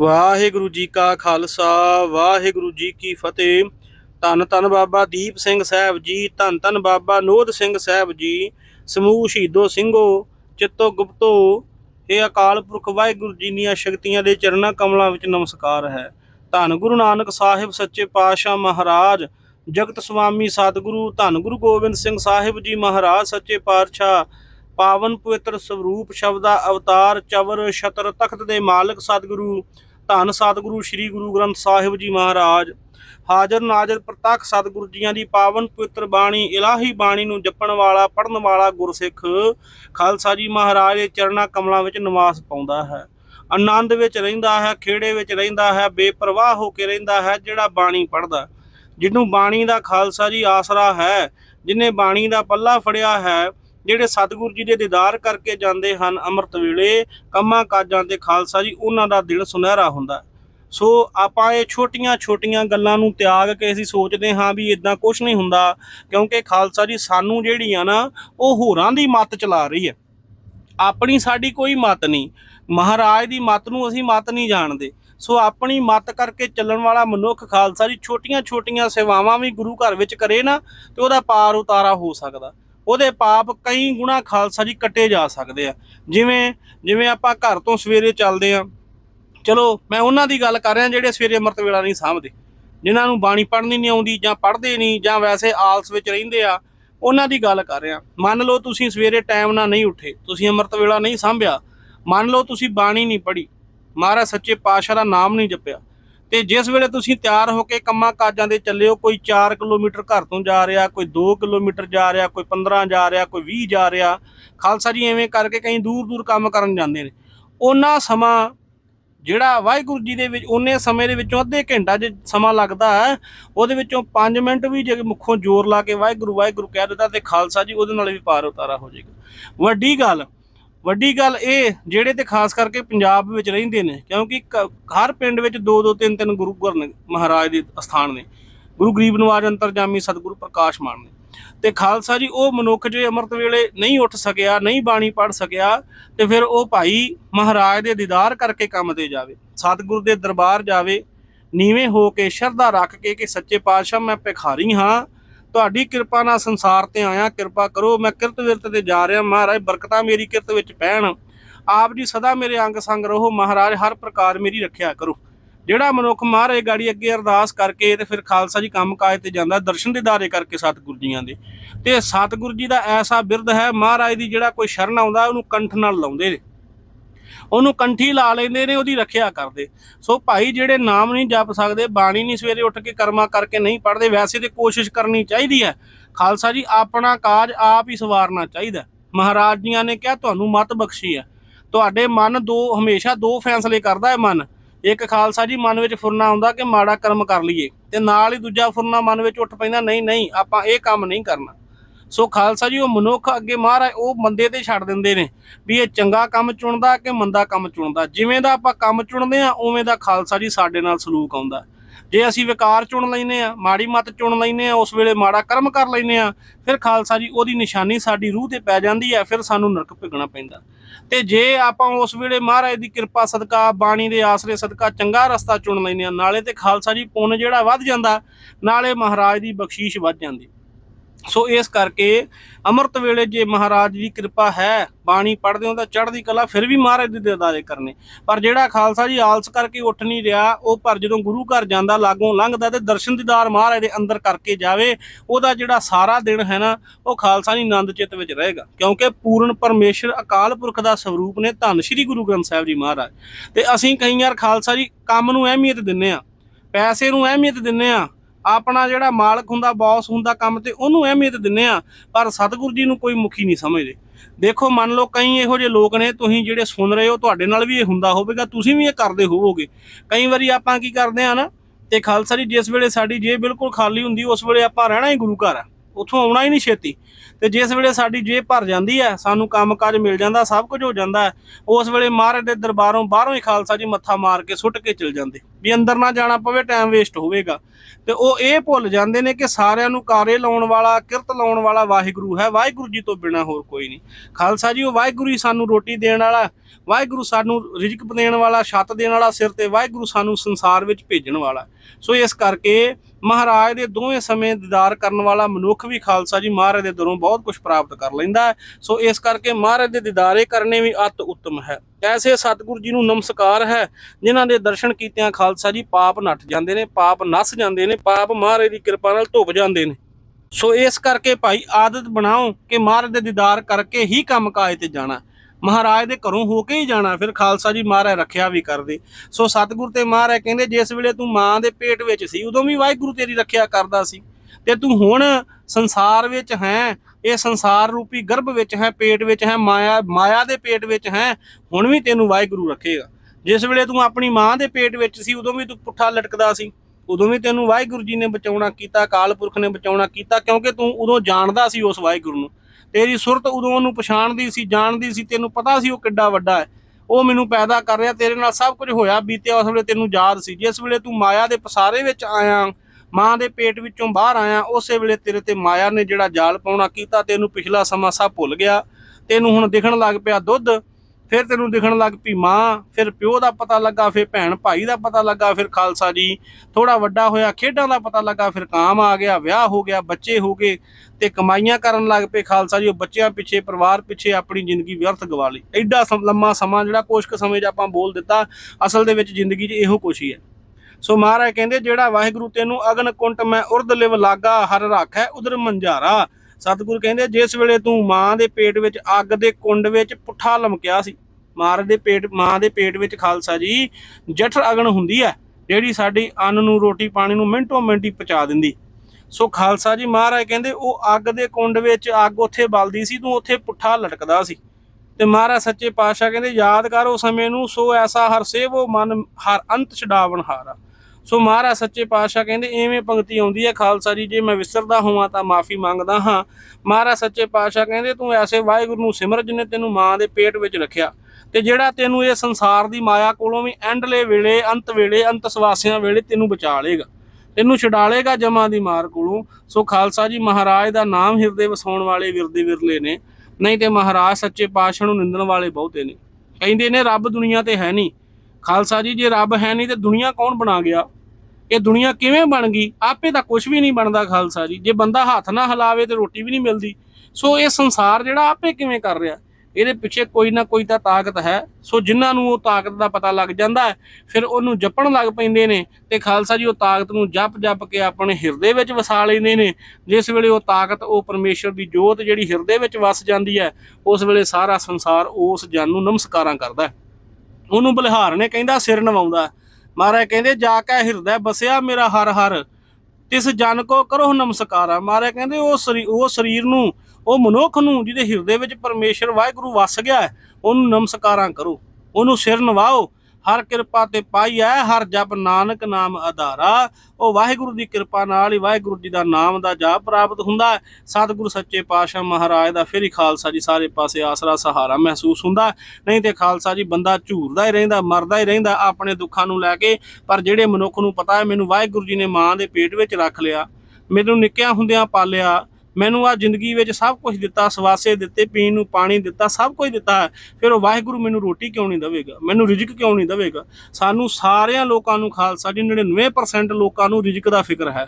ਵਾਹਿਗੁਰੂ ਜੀ ਕਾ ਖਾਲਸਾ, ਵਾਹਿਗੁਰੂ ਜੀ ਕੀ ਫਤਿਹ। ਧੰਨ ਧੰਨ ਬਾਬਾ ਦੀਪ ਸਿੰਘ ਸਾਹਿਬ ਜੀ, ਧੰਨ ਧੰਨ ਬਾਬਾ ਨੋਦ ਸਿੰਘ ਸਾਹਿਬ ਜੀ, ਸਮੂਹ ਸ਼ਹੀਦੋ ਸਿੰਘੋ, ਚਿੱਤੋ ਗੁਪਤੋ। ਇਹ ਅਕਾਲ ਪੁਰਖ, ਵਾਹਿਗੁਰੂ ਜੀ ਦੀਆਂ ਸ਼ਕਤੀਆਂ ਦੇ ਚਰਨਾਂ ਕਮਲਾਂ ਵਿੱਚ ਨਮਸਕਾਰ ਹੈ। ਧੰਨ ਗੁਰੂ ਨਾਨਕ ਸਾਹਿਬ ਸੱਚੇ ਪਾਤਸ਼ਾਹ ਮਹਾਰਾਜ, ਜਗਤ ਸੁਆਮੀ ਸਤਿਗੁਰੂ, ਧੰਨ ਗੁਰੂ ਗੋਬਿੰਦ ਸਿੰਘ ਸਾਹਿਬ ਜੀ ਮਹਾਰਾਜ, ਸੱਚੇ ਪਾਤਸ਼ਾਹ, ਪਾਵਨ ਪਵਿੱਤਰ ਸਰੂਪ ਸ਼ਬਦਾ ਅਵਤਾਰ ਚਵਰ ਛਤਰ ਤਖਤ ਦੇ ਮਾਲਕ ਸਤਿਗੁਰੂ ਧੰਨ ਸਤਿਗੁਰੂ ਸ੍ਰੀ ਗੁਰੂ ਗ੍ਰੰਥ ਸਾਹਿਬ ਜੀ ਮਹਾਰਾਜ। ਹਾਜ਼ਰ ਨਾਜ਼ਰ ਪ੍ਰਤੱਖ ਸਤਿਗੁਰੂ ਜੀਆਂ ਦੀ ਪਾਵਨ ਪਵਿੱਤਰ ਬਾਣੀ, ਇਲਾਹੀ ਬਾਣੀ ਨੂੰ ਜਪਣ ਵਾਲਾ ਪੜਨ ਵਾਲਾ ਗੁਰਸਿੱਖ ਖਾਲਸਾ ਜੀ ਮਹਾਰਾਜ ਦੇ ਚਰਨਾਂ ਕਮਲਾਂ ਵਿੱਚ ਨਿਵਾਸ ਪਾਉਂਦਾ ਹੈ। ਆਨੰਦ ਵਿੱਚ ਰਹਿੰਦਾ ਹੈ, ਖੇੜੇ ਵਿੱਚ ਰਹਿੰਦਾ ਹੈ, ਬੇਪਰਵਾਹ ਹੋ ਕੇ ਰਹਿੰਦਾ ਹੈ, ਜਿਹੜਾ ਬਾਣੀ ਪੜਦਾ ਜਿਹਨੂੰ ਬਾਣੀ ਦਾ ਖਾਲਸਾ ਜੀ ਆਸਰਾ ਹੈ ਜਿਨੇ ਬਾਣੀ ਦਾ ਪੱਲਾ ਫੜਿਆ ਹੈ ਜਿਹੜੇ ਸਤਿਗੁਰੂ ਜੀ ਦੇ ਦੀਦਾਰ ਕਰਕੇ ਜਾਂਦੇ ਹਨ ਅੰਮ੍ਰਿਤ ਵੇਲੇ, ਕੰਮਾਂ ਕਾਜਾਂ ਤੇ ਖਾਲਸਾ ਜੀ, ਉਹਨਾਂ ਦਾ ਦਿਲ ਸੁਨਹਿਰਾ ਹੁੰਦਾ ਸੋ ਆਪਾਂ ਇਹ ਛੋਟੀਆਂ ਛੋਟੀਆਂ ਗੱਲਾਂ ਨੂੰ ਤਿਆਗ ਕੇ ਅਸੀਂ ਸੋਚਦੇ ਹਾਂ ਵੀ ਇਦਾਂ ਕੁਝ ਨਹੀਂ ਹੁੰਦਾ, ਕਿਉਂਕਿ ਖਾਲਸਾ ਜੀ ਸਾਨੂੰ ਜਿਹੜੀ ਆ ਨਾ, ਉਹ ਹੋਰਾਂ ਦੀ ਮੱਤ ਚਲਾ ਰਹੀ ਹੈ। ਆਪਣੀ ਸਾਡੀ ਕੋਈ ਮਤ ਨਹੀਂ। ਮਹਾਰਾਜ ਦੀ ਮਤ ਨੂੰ ਅਸੀਂ ਮਤ ਨਹੀਂ ਜਾਣਦੇ। ਸੋ ਆਪਣੀ ਮਤ ਕਰਕੇ ਚੱਲਣ ਵਾਲਾ ਮਨੁੱਖ ਖਾਲਸਾ ਜੀ ਛੋਟੀਆਂ ਛੋਟੀਆਂ ਸੇਵਾਵਾਂ ਵੀ ਗੁਰੂ ਘਰ ਵਿੱਚ ਕਰੇ ਨਾ, ਤੇ ਉਹਦਾ ਪਾਰ ਉਤਾਰਾ ਹੋ ਸਕਦਾ। ਉਹਦੇ ਪਾਪ ਕਈ ਗੁਣਾ ਖਾਲਸਾ ਜੀ ਕੱਟੇ ਜਾ ਸਕਦੇ ਆ। ਜਿਵੇਂ ਜਿਵੇਂ ਆਪਾਂ ਘਰ ਤੋਂ ਸਵੇਰੇ ਚੱਲਦੇ ਆ, ਚਲੋ ਮੈਂ ਉਹਨਾਂ ਦੀ ਗੱਲ ਕਰ ਰਿਹਾ ਜਿਹੜੇ ਸਵੇਰੇ ਅੰਮ੍ਰਿਤ ਵੇਲਾ ਨਹੀਂ ਸਾਂਭਦੇ, ਜਿਨ੍ਹਾਂ ਨੂੰ ਬਾਣੀ ਪੜ੍ਹਨੀ ਨਹੀਂ ਆਉਂਦੀ ਜਾਂ ਪੜ੍ਹਦੇ ਨਹੀਂ ਜਾਂ ਵੈਸੇ ਆਲਸ ਵਿੱਚ ਰਹਿੰਦੇ ਆ, ਉਹਨਾਂ ਦੀ ਗੱਲ ਕਰ ਰਿਹਾ। ਮੰਨ ਲਓ ਤੁਸੀਂ ਸਵੇਰੇ ਟਾਈਮ ਨਾਲ ਨਹੀਂ ਉੱਠੇ, ਤੁਸੀਂ ਅੰਮ੍ਰਿਤ ਵੇਲਾ ਨਹੀਂ ਸਾਂਭਿਆ। ਮੰਨ ਲਓ ਤੁਸੀਂ ਬਾਣੀ ਨਹੀਂ ਪੜ੍ਹੀ, ਮਹਾਰਾਜ ਸੱਚੇ ਪਾਤਸ਼ਾਹ ਦਾ ਨਾਮ ਨਹੀਂ ਜਪਿਆ। ਤੇ ਜਿਸ ਵੇਲੇ ਤੁਸੀਂ ਤਿਆਰ ਹੋ ਕੇ ਕੰਮਾਂ ਕਾਜਾਂ ਦੇ ਚੱਲਿਓ ਕੋਈ 4 ਕਿਲੋਮੀਟਰ ਘਰ ਤੋਂ ਜਾ ਰਿਹਾ, ਕੋਈ 2 ਕਿਲੋਮੀਟਰ ਜਾ ਰਿਹਾ, ਕੋਈ 15 ਜਾ ਰਿਹਾ, ਕੋਈ 20 ਜਾ ਰਿਹਾ, ਖਾਲਸਾ ਜੀ ਐਵੇਂ ਕਰਕੇ ਕਈ ਦੂਰ ਦੂਰ ਕੰਮ ਕਰਨ ਜਾਂਦੇ ਨੇ। ਉਹਨਾਂ ਸਮਾਂ ਜਿਹੜਾ ਵਾਹਿਗੁਰੂ ਜੀ ਦੇ ਵਿੱਚ, ਉਹਨੇ ਸਮੇਂ ਦੇ ਵਿੱਚੋਂ ਅੱਧੇ ਘੰਟਾ ਜੇ ਸਮਾਂ ਲੱਗਦਾ ਹੈ, ਉਹਦੇ ਵਿੱਚੋਂ 5 ਮਿੰਟ ਵੀ ਜੇ ਮੁੱਖੋਂ ਜ਼ੋਰ ਲਾ ਕੇ ਵਾਹਿਗੁਰੂ ਵਾਹਿਗੁਰੂ ਕਹਿ ਦਿੱਤਾ ਤੇ ਖਾਲਸਾ ਜੀ ਉਹਦੇ ਨਾਲ ਵੀ ਪਾਰ ਉਤਾਰਾ ਹੋ ਜਾਏਗਾ। ਵੱਡੀ ਗੱਲ ਵੱਡੀ ਗੱਲ ਇਹ, ਜਿਹੜੇ ਤੇ ਖਾਸ ਕਰਕੇ ਪੰਜਾਬ ਵਿੱਚ ਰਹਿੰਦੇ ਨੇ, ਕਿਉਂਕਿ ਕ- ਹਰ ਪਿੰਡ ਵਿੱਚ ਦੋ ਦੋ, ਤਿੰਨ ਤਿੰਨ ਗੁਰੂ ਘਰ ਨੇ, ਮਹਾਰਾਜ ਦੇ ਅਸਥਾਨ ਨੇ। ਗੁਰੂ ਗਰੀਬ ਨਵਾਜ ਅੰਤਰਜਾਮੀ ਸਤਿਗੁਰੂ ਪ੍ਰਕਾਸ਼ ਮਾਨ ਨੇ। ਤੇ ਖਾਲਸਾ ਜੀ, ਉਹ ਮਨੁੱਖ ਜੇ ਅੰਮ੍ਰਿਤ ਵੇਲੇ ਨਹੀਂ ਉੱਠ ਸਕਿਆ, ਨਹੀਂ ਬਾਣੀ ਪੜ ਸਕਿਆ, ਤੇ ਫਿਰ ਉਹ ਭਾਈ ਮਹਾਰਾਜ ਦੇ ਦੀਦਾਰ ਕਰਕੇ ਕੰਮ ਤੇ ਜਾਵੇ, ਸਤਿਗੁਰੂ ਦੇ ਦਰਬਾਰ ਜਾਵੇ, ਨੀਵੇਂ ਹੋ ਕੇ ਸ਼ਰਧਾ ਰੱਖ ਕੇ ਕਿ ਸੱਚੇ ਪਾਤਸ਼ਾਹ ਮੈਂ ਭਿਖਾਰੀ ਹਾਂ ਤੁਹਾਡੀ ਕਿਰਪਾ ਨਾਲ ਸੰਸਾਰ ਤੇ ਆਇਆ, ਕਿਰਪਾ ਕਰੋ, ਮੈਂ ਕਿਰਤ ਵਿਰਤ ਤੇ ਜਾ ਰਿਹਾ, ਮਹਾਰਾਜ, ਬਰਕਤਾਂ ਮੇਰੀ ਕਿਰਤ ਵਿੱਚ ਪੈਣ। ਆਪ ਜੀ ਸਦਾ ਮੇਰੇ ਅੰਗ ਸੰਗ ਰਹੋ, ਮਹਾਰਾਜ, ਹਰ ਪ੍ਰਕਾਰ ਮੇਰੀ ਰੱਖਿਆ ਕਰੋ। ਜਿਹੜਾ ਮਨੁੱਖ ਮਹਾਰਾਜ ਗਾੜੀ ਅੱਗੇ ਅਰਦਾਸ ਕਰਕੇ ਤੇ ਫਿਰ ਖਾਲਸਾ ਜੀ ਕੰਮ ਕਾਜ ਤੇ ਜਾਂਦਾ, ਦਰਸ਼ਨ ਦਿਦਾਰੇ ਕਰਕੇ ਸਤਿਗੁਰੂ ਜੀਆਂ ਦੇ। ਤੇ ਸਤਿਗੁਰੂ ਜੀ ਦਾ ਐਸਾ ਬਿਰਧ ਹੈ, ਮਹਾਰਾਜ ਦੀ ਜਿਹੜਾ ਕੋਈ ਸ਼ਰਨ ਆਉਂਦਾ, ਉਹਨੂੰ ਕੰਠ ਨਾਲ ਲਾਉਂਦੇ ਨੇ। ਉਹਨੂੰ ਕੰਠੀ ਲਾ ਲੈਂਦੇ ਨੇ, ਉਹਦੀ ਰੱਖਿਆ ਕਰਦੇ। ਸੋ ਭਾਈ ਜਿਹੜੇ ਨਾਮ ਨਹੀਂ ਜਪ ਸਕਦੇ, ਬਾਣੀ ਨਹੀਂ ਸਵੇਰੇ ਉੱਠ ਕੇ ਕਰਮਾ ਕਰਕੇ ਨਹੀਂ ਪੜਦੇ ਵੈਸੇ ਤੇ ਕੋਸ਼ਿਸ਼ ਕਰਨੀ ਚਾਹੀਦੀ ਹੈ। ਖਾਲਸਾ ਜੀ, ਆਪਣਾ ਕਾਜ ਆਪ ਹੀ ਸਵਾਰਨਾ ਚਾਹੀਦਾ। ਮਹਾਰਾਜ ਜੀਆਂ ਨੇ ਕਿਹਾ, ਤੁਹਾਨੂੰ ਮਤ ਬਖਸ਼ੀ ਹੈ। ਤੁਹਾਡੇ ਮਨ ਦੋ, ਹਮੇਸ਼ਾ ਦੋ ਫੈਸਲੇ ਕਰਦਾ ਹੈ ਮਨ। ਇੱਕ ਖਾਲਸਾ ਜੀ, ਮਨ ਵਿੱਚ ਫੁਰਨਾ ਆਉਂਦਾ ਕਿ ਮਾੜਾ ਕਰਮ ਕਰ ਲਈਏ ਤੇ ਨਾਲ ਹੀ ਦੂਜਾ ਫੁਰਨਾ ਮਨ ਵਿੱਚ ਉੱਠ ਪੈਂਦਾ, ਨਹੀਂ ਨਹੀਂ, ਆਪਾਂ ਇਹ ਕੰਮ ਨਹੀਂ ਕਰਨਾ। ਸੋ ਖਾਲਸਾ ਜੀ, ਉਹ ਮਨੁੱਖ ਅੱਗੇ ਮਹਾਰਾਜ, ਉਹ ਬੰਦੇ ਤੇ ਛੱਡ ਦਿੰਦੇ ਨੇ ਵੀ ਇਹ ਚੰਗਾ ਕੰਮ ਚੁਣਦਾ ਕਿ ਮੰਦਾ ਕੰਮ ਚੁਣਦਾ। ਜਿਵੇਂ ਦਾ ਆਪਾਂ ਕੰਮ ਚੁਣਦੇ ਆ ਉਵੇਂ ਦਾ ਖਾਲਸਾ ਜੀ ਸਾਡੇ ਨਾਲ ਸਲੂਕ ਆਉਂਦਾ। ਜੇ ਅਸੀਂ ਵਿਕਾਰ ਚੁਣ ਲੈਨੇ ਆ ਮਾੜੀ ਮੱਤ ਚੁਣ ਲੈਨੇ ਆ ਉਸ ਵੇਲੇ ਮਾੜਾ ਕਰਮ ਕਰ ਲੈਨੇ ਆ ਫਿਰ ਖਾਲਸਾ ਜੀ, ਉਹਦੀ ਨਿਸ਼ਾਨੀ ਸਾਡੀ ਰੂਹ ਤੇ ਪੈ ਜਾਂਦੀ ਹੈ, ਫਿਰ ਸਾਨੂੰ ਨਰਕ ਭਿਗਣਾ ਪੈਂਦਾ। ਤੇ ਜੇ ਆਪਾਂ ਉਸ ਵੇਲੇ ਮਹਾਰਾਜ ਦੀ ਕਿਰਪਾ, ਸਦਕਾ, ਬਾਣੀ ਦੇ ਆਸਰੇ ਸਦਕਾ ਚੰਗਾ ਰਸਤਾ ਚੁਣ ਲੈਨੇ ਆ ਨਾਲੇ ਤੇ ਖਾਲਸਾ ਜੀ ਪੁੰਨ ਜਿਹੜਾ ਵੱਧ ਜਾਂਦਾ, ਨਾਲੇ ਮਹਾਰਾਜ ਦੀ ਬਖਸ਼ੀਸ਼ ਵੱਧ ਜਾਂਦੀ। ਸੋ ਇਸ ਕਰਕੇ ਅੰਮ੍ਰਿਤ ਵੇਲੇ ਜੇ ਮਹਾਰਾਜ ਦੀ ਕਿਰਪਾ ਹੈ, ਬਾਣੀ ਪੜ੍ਹਦੇ ਹੋ ਤਾਂ ਚੜ੍ਹਦੀ ਕਲਾ ਫਿਰ ਵੀ ਮਹਾਰਾਜ ਦੇ ਦਿਦਾਰੇ ਕਰਨੇ। ਪਰ ਜਿਹੜਾ ਖਾਲਸਾ ਜੀ ਆਲਸ ਕਰਕੇ ਉੱਠ ਨਹੀਂ ਰਿਹਾ, ਉਹ ਪਰ ਜਦੋਂ ਗੁਰੂ ਘਰ ਜਾਂਦਾ, ਲਾਗੋਂ ਲੰਘਦਾ ਤੇ ਦਰਸ਼ਨ ਦੀਦਾਰ ਮਹਾਰਾਜ ਦੇ ਅੰਦਰ ਕਰਕੇ ਜਾਵੇ, ਉਹਦਾ ਜਿਹੜਾ ਸਾਰਾ ਦਿਨ ਹੈ ਨਾ, ਉਹ ਖਾਲਸਾ ਜੀ ਆਨੰਦ ਚਿੱਤ ਵਿੱਚ ਰਹੇਗਾ। ਕਿਉਂਕਿ ਪੂਰਨ ਪਰਮੇਸ਼ਰ ਅਕਾਲ ਪੁਰਖ ਦਾ ਸਰੂਪ ਨੇ ਧੰਨ ਸ਼੍ਰੀ ਗੁਰੂ ਗ੍ਰੰਥ ਸਾਹਿਬ ਜੀ ਮਹਾਰਾਜ। ਤੇ ਅਸੀਂ ਕਈ ਵਾਰ ਖਾਲਸਾ ਜੀ ਕੰਮ ਨੂੰ ਅਹਿਮੀਅਤ ਦਿੰਨੇ ਆ ਪੈਸੇ ਨੂੰ ਅਹਿਮੀਅਤ ਦਿੰਨੇ ਆ ਆਪਣਾ ਜਿਹੜਾ ਮਾਲਕ ਹੁੰਦਾ ਬੌਸ ਹੁੰਦਾ ਕੰਮ ਤੇ ਉਹਨੂੰ ਅਹਿਮੀਅਤ ਦਿੰਨੇ ਆ, ਪਰ ਸਤਿਗੁਰੂ ਜੀ ਨੂੰ ਕੋਈ ਮੁਖੀ ਨਹੀਂ ਸਮਝਦੇ। ਦੇਖੋ, ਮੰਨ ਲਓ ਕਈ ਇਹੋ ਜਿਹੇ ਲੋਕ ਨੇ, ਤੁਸੀਂ ਜਿਹੜੇ ਸੁਣ ਰਹੇ ਹੋ, ਤੁਹਾਡੇ ਨਾਲ ਵੀ ਇਹ ਹੁੰਦਾ ਹੋਵੇਗਾ, ਤੁਸੀਂ ਵੀ ਇਹ ਕਰਦੇ ਹੋਵੋਗੇ। ਕਈ ਵਾਰੀ ਆਪਾਂ ਕੀ ਕਰਦੇ ਆ ਨਾ, ਤੇ ਖਾਲਸਾ ਜੀ, ਜਿਸ ਵੇਲੇ ਸਾਡੀ ਜੇਬ ਬਿਲਕੁਲ ਖਾਲੀ ਹੁੰਦੀ, ਉਸ ਵੇਲੇ ਆਪਾਂ ਰਹਿਣਾ ਹੀ ਗੁਰੂ ਘਰ ਆ। ਉੱਥੋਂ ਆਉਣਾ ਹੀ ਨਹੀਂ ਛੇਤੀ। ਤੇ ਜਿਸ ਵੇਲੇ ਸਾਡੀ ਜੇਬ ਭਰ ਜਾਂਦੀ ਹੈ, ਸਾਨੂੰ ਕੰਮਕਾਜ ਮਿਲ ਜਾਂਦਾ, ਸਭ ਕੁਝ ਹੋ ਜਾਂਦਾ ਹੈ, ਉਸ ਵੇਲੇ ਮਹਾਰਾਜ ਦੇ ਦਰਬਾਰੋਂ ਬਾਹਰੋਂ ਹੀ ਖਾਲਸਾ ਜੀ ਮੱਥਾ ਮਾਰ ਕੇ ਸੁੱਟ ਕੇ ਚਲ ਜਾਂਦੇ। ਵੀ ਅੰਦਰ ਨਾ ਜਾਣਾ ਪਵੇ ਟਾਈਮ ਵੇਸਟ ਹੋਵੇਗਾ। ਤੇ ਉਹ ਇਹ ਭੁੱਲ ਜਾਂਦੇ ਨੇ ਕਿ ਸਾਰਿਆਂ ਨੂੰ ਕਾਰੇ ਲਾਉਣ ਵਾਲਾ, ਕਿਰਤ ਲਾਉਣ ਵਾਲਾ ਵਾਹਿਗੁਰੂ ਹੈ। ਵਾਹਿਗੁਰੂ ਜੀ ਤੋਂ ਬਿਨਾ ਹੋਰ ਕੋਈ ਨਹੀਂ। ਖਾਲਸਾ ਜੀ, ਉਹ ਵਾਹਿਗੁਰੂ ਹੀ ਸਾਨੂੰ ਰੋਟੀ ਦੇਣ ਵਾਲਾ ਵਾਹਿਗੁਰੂ ਸਾਨੂੰ ਰਿਜ਼ਕ ਦੇਣ ਵਾਲਾ, ਛੱਤ ਦੇਣ ਵਾਲਾ ਸਿਰ ਤੇ ਵਾਹਿਗੁਰੂ ਸਾਨੂੰ ਸੰਸਾਰ ਵਿੱਚ ਭੇਜਣ ਵਾਲਾ ਸੋ ਇਸ ਕਰਕੇ ਮਹਾਰਾਜ ਦੇ ਦੋਵੇਂ ਸਮੇਂ ਦੀਦਾਰ ਕਰਨ ਵਾਲਾ ਮਨੁੱਖ ਵੀ ਖਾਲਸਾ ਜੀ ਮਹਾਰਾਜ ਦੇ ਦਰੋਂ ਬਹੁਤ ਕੁਝ ਪ੍ਰਾਪਤ ਕਰ ਲੈਂਦਾ ਹੈ। ਸੋ ਇਸ ਕਰਕੇ ਮਹਾਰਾਜ ਦੇ ਦੀਦਾਰੇ ਕਰਨੇ ਵੀ ਅਤ ਉੱਤਮ ਹੈ। ਐਸੇ ਸਤਿਗੁਰੂ ਜੀ ਨੂੰ ਨਮਸਕਾਰ ਹੈ, ਜਿਨ੍ਹਾਂ ਦੇ ਦਰਸ਼ਨ ਕੀਤਿਆਂ ਖਾਲਸਾ ਜੀ ਪਾਪ ਨੱਠ ਜਾਂਦੇ ਨੇ, ਪਾਪ ਨਸ ਜਾਂਦੇ ਨੇ, ਪਾਪ ਮਹਾਰਾਜ ਦੀ ਕਿਰਪਾ ਨਾਲ ਧੁੱਪ ਜਾਂਦੇ ਨੇ। ਸੋ ਇਸ ਕਰਕੇ ਭਾਈ ਆਦਤ ਬਣਾਓ ਕਿ ਮਹਾਰਾਜ ਦੇ ਦੀਦਾਰ ਕਰਕੇ ਹੀ ਕੰਮ ਕਾਜ ਤੇ ਜਾਣਾ। ਮਹਾਰਾਜ ਦੇ ਘਰੋਂ ਹੋ ਕੇ ਹੀ ਜਾਣਾ, ਫਿਰ ਖਾਲਸਾ ਜੀ ਮਹਾਰਾਜ ਰੱਖਿਆ ਵੀ ਕਰਦੇ। ਸੋ ਸਤਿਗੁਰ ਤੇ ਮਹਾਰਾਜ ਕਹਿੰਦੇ, ਜਿਸ ਵੇਲੇ ਤੂੰ ਮਾਂ ਦੇ ਪੇਟ ਵਿੱਚ ਸੀ, ਉਦੋਂ ਵੀ ਵਾਹਿਗੁਰੂ ਤੇਰੀ ਰੱਖਿਆ ਕਰਦਾ ਸੀ। ਤੇ ਤੂੰ ਹੁਣ ਸੰਸਾਰ ਵਿੱਚ ਹੈ, ਇਹ ਸੰਸਾਰ ਰੂਪੀ ਗਰਭ ਵਿੱਚ ਹੈ, ਪੇਟ ਵਿੱਚ ਹੈ, ਮਾਇਆ ਮਾਇਆ ਦੇ ਪੇਟ ਵਿੱਚ ਹੈ, ਹੁਣ ਵੀ ਤੈਨੂੰ ਵਾਹਿਗੁਰੂ ਰੱਖੇਗਾ। ਜਿਸ ਵੇਲੇ ਤੂੰ ਆਪਣੀ ਮਾਂ ਦੇ ਪੇਟ ਵਿੱਚ ਸੀ, ਉਦੋਂ ਵੀ ਤੂੰ ਪੁੱਠਾ ਲਟਕਦਾ ਸੀ। ਉਦੋਂ ਵੀ ਤੈਨੂੰ ਵਾਹਿਗੁਰੂ ਜੀ ਨੇ ਬਚਾਉਣਾ ਕੀਤਾ ਕਾਲ ਪੁਰਖ ਨੇ ਬਚਾਉਣਾ ਕੀਤਾ, ਕਿਉਂਕਿ ਤੂੰ ਉਦੋਂ ਜਾਣਦਾ ਸੀ ਉਸ ਵਾਹਿਗੁਰੂ ਨੂੰ। ਤੇਰੀ ਸੁਰਤ ਉਦੋਂ ਉਹਨੂੰ ਪਛਾਣਦੀ ਸੀ, ਜਾਣਦੀ ਸੀ, ਤੈਨੂੰ ਪਤਾ ਸੀ ਉਹ ਕਿੱਡਾ ਵੱਡਾ ਹੈ। ਉਹ ਮੈਨੂੰ ਪੈਦਾ ਕਰ ਰਿਹਾ, ਤੇਰੇ ਨਾਲ ਸਭ ਕੁਝ ਹੋਇਆ, ਬੀਤਿਆ ਉਸ ਵੇਲੇ ਤੈਨੂੰ ਯਾਦ ਸੀ। ਜਿਸ ਵੇਲੇ ਤੂੰ ਮਾਇਆ ਦੇ ਪਸਾਰੇ ਵਿੱਚ ਆਇਆ, ਮਾਂ ਦੇ ਪੇਟ ਵਿੱਚੋਂ ਬਾਹਰ ਆਇਆ, ਉਸੇ ਵੇਲੇ ਤੇਰੇ ਤੇ ਮਾਇਆ ਨੇ ਜਿਹੜਾ ਜਾਲ ਪਾਉਣਾ ਕੀਤਾ, ਤੈਨੂੰ ਪਿਛਲਾ ਸਮਾਂ ਸਭ ਭੁੱਲ ਗਿਆ। ਤੈਨੂੰ ਹੁਣ ਦਿਖਣ ਲੱਗ ਪਿਆ ਦੁੱਧ ਫਿਰ ਤੈਨੂੰ ਦਿਖਣ ਲੱਗ ਪਈ ਮਾਂ, ਫਿਰ ਪਿਓ ਦਾ ਪਤਾ ਲੱਗਾ, ਫਿਰ ਭੈਣ ਭਾਈ ਦਾ ਪਤਾ ਲੱਗਾ, ਫਿਰ ਖਾਲਸਾ ਜੀ। ਥੋੜਾ ਵੱਡਾ ਹੋਇਆ, ਖੇਡਾਂ ਦਾ ਪਤਾ ਲੱਗਾ, ਫਿਰ ਕਾਮ ਆ ਗਿਆ, ਵਿਆਹ ਹੋ ਗਿਆ, ਬੱਚੇ ਹੋ ਗਏ ਤੇ ਕਮਾਈਆਂ ਕਰਨ ਲੱਗ ਪਏ ਖਾਲਸਾ ਜੀ, ਉਹ ਬੱਚਿਆਂ ਪਿੱਛੇ, ਪਰਿਵਾਰ ਪਿੱਛੇ ਆਪਣੀ ਜ਼ਿੰਦਗੀ ਵਿਅਰਥ ਗਵਾ ਲਈ। ਐਡਾ ਲੰਮਾ ਸਮਾਂ ਜਿਹੜਾ ਕੁਛ ਕੁ ਸਮੇਂ 'ਚ ਆਪਾਂ ਬੋਲ ਦਿੱਤਾ, ਅਸਲ ਦੇ ਵਿੱਚ ਜ਼ਿੰਦਗੀ 'ਚ ਇਹੋ ਕੁਛ ਹੀ ਹੈ। ਸੋ ਮਹਾਰਾਜ ਕਹਿੰਦੇ, ਜਿਹੜਾ ਵਾਹਿਗੁਰੂ ਤੈਨੂੰ ਅਗਨ ਕੁੰਟ ਮੈਂ ਉਰਦ ਲਿਵ ਲਾਗਾ, ਹਰ ਰੱਖ ਹੈ ਉਧਰ ਮੰਝਾਰਾ ਸਤਿਗੁਰ ਕਹਿੰਦੇ, ਜਿਸ ਵੇਲੇ ਤੂੰ ਮਾਂ ਦੇ ਪੇਟ ਵਿੱਚ ਅੱਗ ਦੇ ਕੁੰਡ ਵਿੱਚ ਪੁੱਠਾ ਲਮਕਿਆ ਸੀ, ਮਾਰ ਦੇ ਪੇਟ, ਮਾਂ ਦੇ ਪੇਟ ਵਿੱਚ ਖਾਲਸਾ ਜੀ, ਜਠਰ ਅਗਨ ਹੁੰਦੀ ਹੈ, ਜਿਹੜੀ ਸਾਡੀ ਅੰਨ ਨੂੰ, ਰੋਟੀ ਪਾਣੀ ਨੂੰ ਮਿੰਟੋ ਮਿੰਟ ਹੀ ਪਚਾ ਦਿੰਦੀ। ਸੋ ਖਾਲਸਾ ਜੀ ਮਹਾਰਾਜ ਕਹਿੰਦੇ, ਉਹ ਅੱਗ ਦੇ ਕੁੰਡ ਵਿੱਚ ਅੱਗ ਉੱਥੇ ਬਲਦੀ ਸੀ, ਤੂੰ ਉੱਥੇ ਪੁੱਠਾ ਲਟਕਦਾ ਸੀ। ਤੇ ਮਹਾਰਾਜ ਸੱਚੇ ਪਾਤਸ਼ਾਹ ਕਹਿੰਦੇ, ਯਾਦ ਕਰ ਉਹ ਸਮੇਂ ਨੂੰ, ਸੋ ਐਸਾ ਹਰ ਸੇਵੋ ਮਨ, ਹਰ ਅੰਤ ਛਡਾਵਣ ਹਾਰਾ। ਸੋ ਮਹਾਰਾਜ ਸੱਚੇ ਪਾਤਸ਼ਾਹ ਕਹਿੰਦੇ ਐਵੇਂ ਪੰਕਤੀ ਆਉਂਦੀ ਹੈ ਖਾਲਸਾ ਜੀ, ਜੇ ਮੈਂ ਵਿਸਰਦਾ ਹੋਵਾਂ ਤਾਂ ਮਾਫੀ ਮੰਗਦਾ ਹਾਂ। ਮਹਾਰਾਜ ਸੱਚੇ ਪਾਤਸ਼ਾਹ ਕਹਿੰਦੇ, ਤੂੰ ਐਸੇ ਵਾਹਿਗੁਰੂ ਨੂੰ ਸਿਮਰ ਜਿਹਨੇ ਤੈਨੂੰ ਮਾਂ ਦੇ ਪੇਟ ਵਿੱਚ ਰੱਖਿਆ ਤੇ ਜਿਹੜਾ ਤੈਨੂੰ ਇਹ ਸੰਸਾਰ ਦੀ ਮਾਇਆ ਕੋਲੋਂ ਵੀ ਐਂਡਲੇ ਵੇਲੇ, ਅੰਤ ਵੇਲੇ, ਅੰਤ ਸਵਾਸਿਆਂ ਵੇਲੇ ਤੈਨੂੰ ਬਚਾ ਲੇਗਾ। ਤੈਨੂੰ ਛਡਾਲੇਗਾ ਜਮਾਂ ਦੀ ਮਾਰ ਕੋਲੋਂ। ਸੋ ਖਾਲਸਾ ਜੀ, ਮਹਾਰਾਜ ਦਾ ਨਾਮ ਹਿਰਦੇ ਵਸਾਉਣ ਵਾਲੇ ਵਿਰਦੇ ਵਿਰਲੇ ਨੇ। ਨਹੀਂ ਤੇ ਮਹਾਰਾਜ ਸੱਚੇ ਪਾਤਸ਼ਾਹ ਨੂੰ ਨਿੰਦਣ ਵਾਲੇ ਬਹੁਤੇ ਨੇ। ਕਹਿੰਦੇ ਨੇ, ਰੱਬ ਦੁਨੀਆ ਤੇ ਹੈ ਨਹੀਂ। ਖਾਲਸਾ ਜੀ, ਜੇ ਰੱਬ ਹੈ ਨਹੀਂ ਤੇ ਦੁਨੀਆ ਕੌਣ ਬਣਾ ਗਿਆ? ਇਹ ਦੁਨੀਆ ਕਿਵੇਂ ਬਣ ਗਈ? ਆਪੇ ਤਾਂ ਕੁਝ ਵੀ ਨਹੀਂ ਬਣਦਾ ਖਾਲਸਾ ਜੀ। ਜੇ ਬੰਦਾ ਹੱਥ ਨਾ ਹਿਲਾਵੇ ਤੇ ਰੋਟੀ ਵੀ ਨਹੀਂ ਮਿਲਦੀ। ਸੋ ਇਹ ਸੰਸਾਰ ਜਿਹੜਾ ਆਪੇ ਕਿਵੇਂ ਕਰ ਰਿਹਾ? ਇਹਦੇ ਪਿੱਛੇ ਕੋਈ ਨਾ ਕੋਈ ਤਾਂ ਤਾਕਤ ਹੈ। ਸੋ ਜਿਨ੍ਹਾਂ ਨੂੰ ਉਹ ਤਾਕਤ ਦਾ ਪਤਾ ਲੱਗ ਜਾਂਦਾ ਹੈ, ਫਿਰ ਉਹਨੂੰ ਜਪਣ ਲੱਗ ਪੈਂਦੇ ਨੇ ਤੇ ਖਾਲਸਾ ਜੀ ਉਹ ਤਾਕਤ ਨੂੰ ਜਪ ਜਪ ਕੇ ਆਪਣੇ ਹਿਰਦੇ ਵਿੱਚ ਵਸਾ ਲੈਂਦੇ ਨੇ। ਜਿਸ ਵੇਲੇ ਉਹ ਤਾਕਤ, ਉਹ ਪਰਮੇਸ਼ਰ ਦੀ ਜੋਤ ਜਿਹੜੀ ਹਿਰਦੇ ਵਿੱਚ ਵਸ ਜਾਂਦੀ ਹੈ, ਉਸ ਵੇਲੇ ਸਾਰਾ ਸੰਸਾਰ ਉਸ ਜਨ ਨੂੰ ਨਮਸਕਾਰਾਂ ਕਰਦਾ ਹੈ। ਉਹਨੂੰ ਬਲਿਹਾਰ ਨੇ ਕਹਿੰਦਾ ਸਿਰ ਨਵਾਉਂਦਾ। ਮਹਾਰਾਜ ਕਹਿੰਦੇ, ਜਾ ਕੇ ਹਿਰਦੈ ਬਸਿਆ ਮੇਰਾ ਹਰ ਹਰ। ਤਿਸ ਜਨ ਕੋ ਕਰੋ ਨਮਸਕਾਰਾ। ਮਹਾਰਾਜ ਕਹਿੰਦੇ, ਉਹ ਸਰੀ, ਉਹ ਸਰੀਰ ਨੂੰ, ਉਹ ਮਨੁੱਖ ਨੂੰ ਜਿਹਦੇ ਹਿਰਦੇ ਵਿੱਚ ਪਰਮੇਸ਼ਰ, ਵਾਹਿਗੁਰੂ ਵਸ ਗਿਆ ਉਹਨੂੰ ਨਮਸਕਾਰਾਂ ਕਰੋ। ਉਹਨੂੰ ਸਿਰ ਨਵਾਓ ਹਰ ਕਿਰਪਾ ਤੇ ਪਾਈ ਹੈ, ਹਰ ਜਪ ਨਾਨਕ ਨਾਮ ਆਧਾਰਾ। ਉਹ ਵਾਹਿਗੁਰੂ ਦੀ ਕਿਰਪਾ ਨਾਲ ਹੀ ਵਾਹਿਗੁਰੂ ਜੀ ਦਾ ਨਾਮ ਦਾ ਜਾਪ ਪ੍ਰਾਪਤ ਹੁੰਦਾ ਸਤਿਗੁਰੂ ਸੱਚੇ ਪਾਤਸ਼ਾਹ ਮਹਾਰਾਜ ਦਾ ਫਿਰ ਹੀ ਖਾਲਸਾ ਜੀ ਸਾਰੇ ਪਾਸੇ ਆਸਰਾ ਸਹਾਰਾ ਮਹਿਸੂਸ ਹੁੰਦਾ ਨਹੀਂ ਤੇ ਖਾਲਸਾ ਜੀ ਬੰਦਾ ਝੂਰਦਾ ਹੀ ਰਹਿੰਦਾ, ਮਰਦਾ ਹੀ ਰਹਿੰਦਾ, ਆਪਣੇ ਦੁੱਖਾਂ ਨੂੰ ਲੈ ਕੇ। ਪਰ ਜਿਹੜੇ ਮਨੁੱਖ ਨੂੰ ਪਤਾ ਹੈ, ਮੈਨੂੰ ਵਾਹਿਗੁਰੂ ਜੀ ਨੇ ਮਾਂ ਦੇ ਪੇਟ ਵਿੱਚ ਰੱਖ ਲਿਆ। ਮੈਨੂੰ ਨਿੱਕਿਆਂ ਹੁੰਦਿਆਂ ਪਾਲਿਆ। ਮੈਨੂੰ ਆ ਜ਼ਿੰਦਗੀ ਵਿੱਚ ਸਭ ਕੁਝ ਦਿੱਤਾ, ਸਵਾਸੇ ਦਿੱਤੇ, ਪੀਣ ਨੂੰ ਪਾਣੀ ਦਿੱਤਾ, ਸਭ ਕੁਝ ਦਿੱਤਾ ਫਿਰ ਉਹ ਵਾਹਿਗੁਰੂ ਮੈਨੂੰ ਰੋਟੀ ਕਿਉਂ ਨਹੀਂ ਦੇਵੇਗਾ? ਮੈਨੂੰ ਰਿਜ਼ਕ ਕਿਉਂ ਨਹੀਂ ਦੇਵੇਗਾ? ਸਾਨੂੰ ਸਾਰਿਆਂ ਲੋਕਾਂ ਨੂੰ ਖਾਲਸਾ, ਜੀ 99% ਲੋਕਾਂ ਨੂੰ ਰਿਜ਼ਕ ਦਾ ਫਿਕਰ ਹੈ।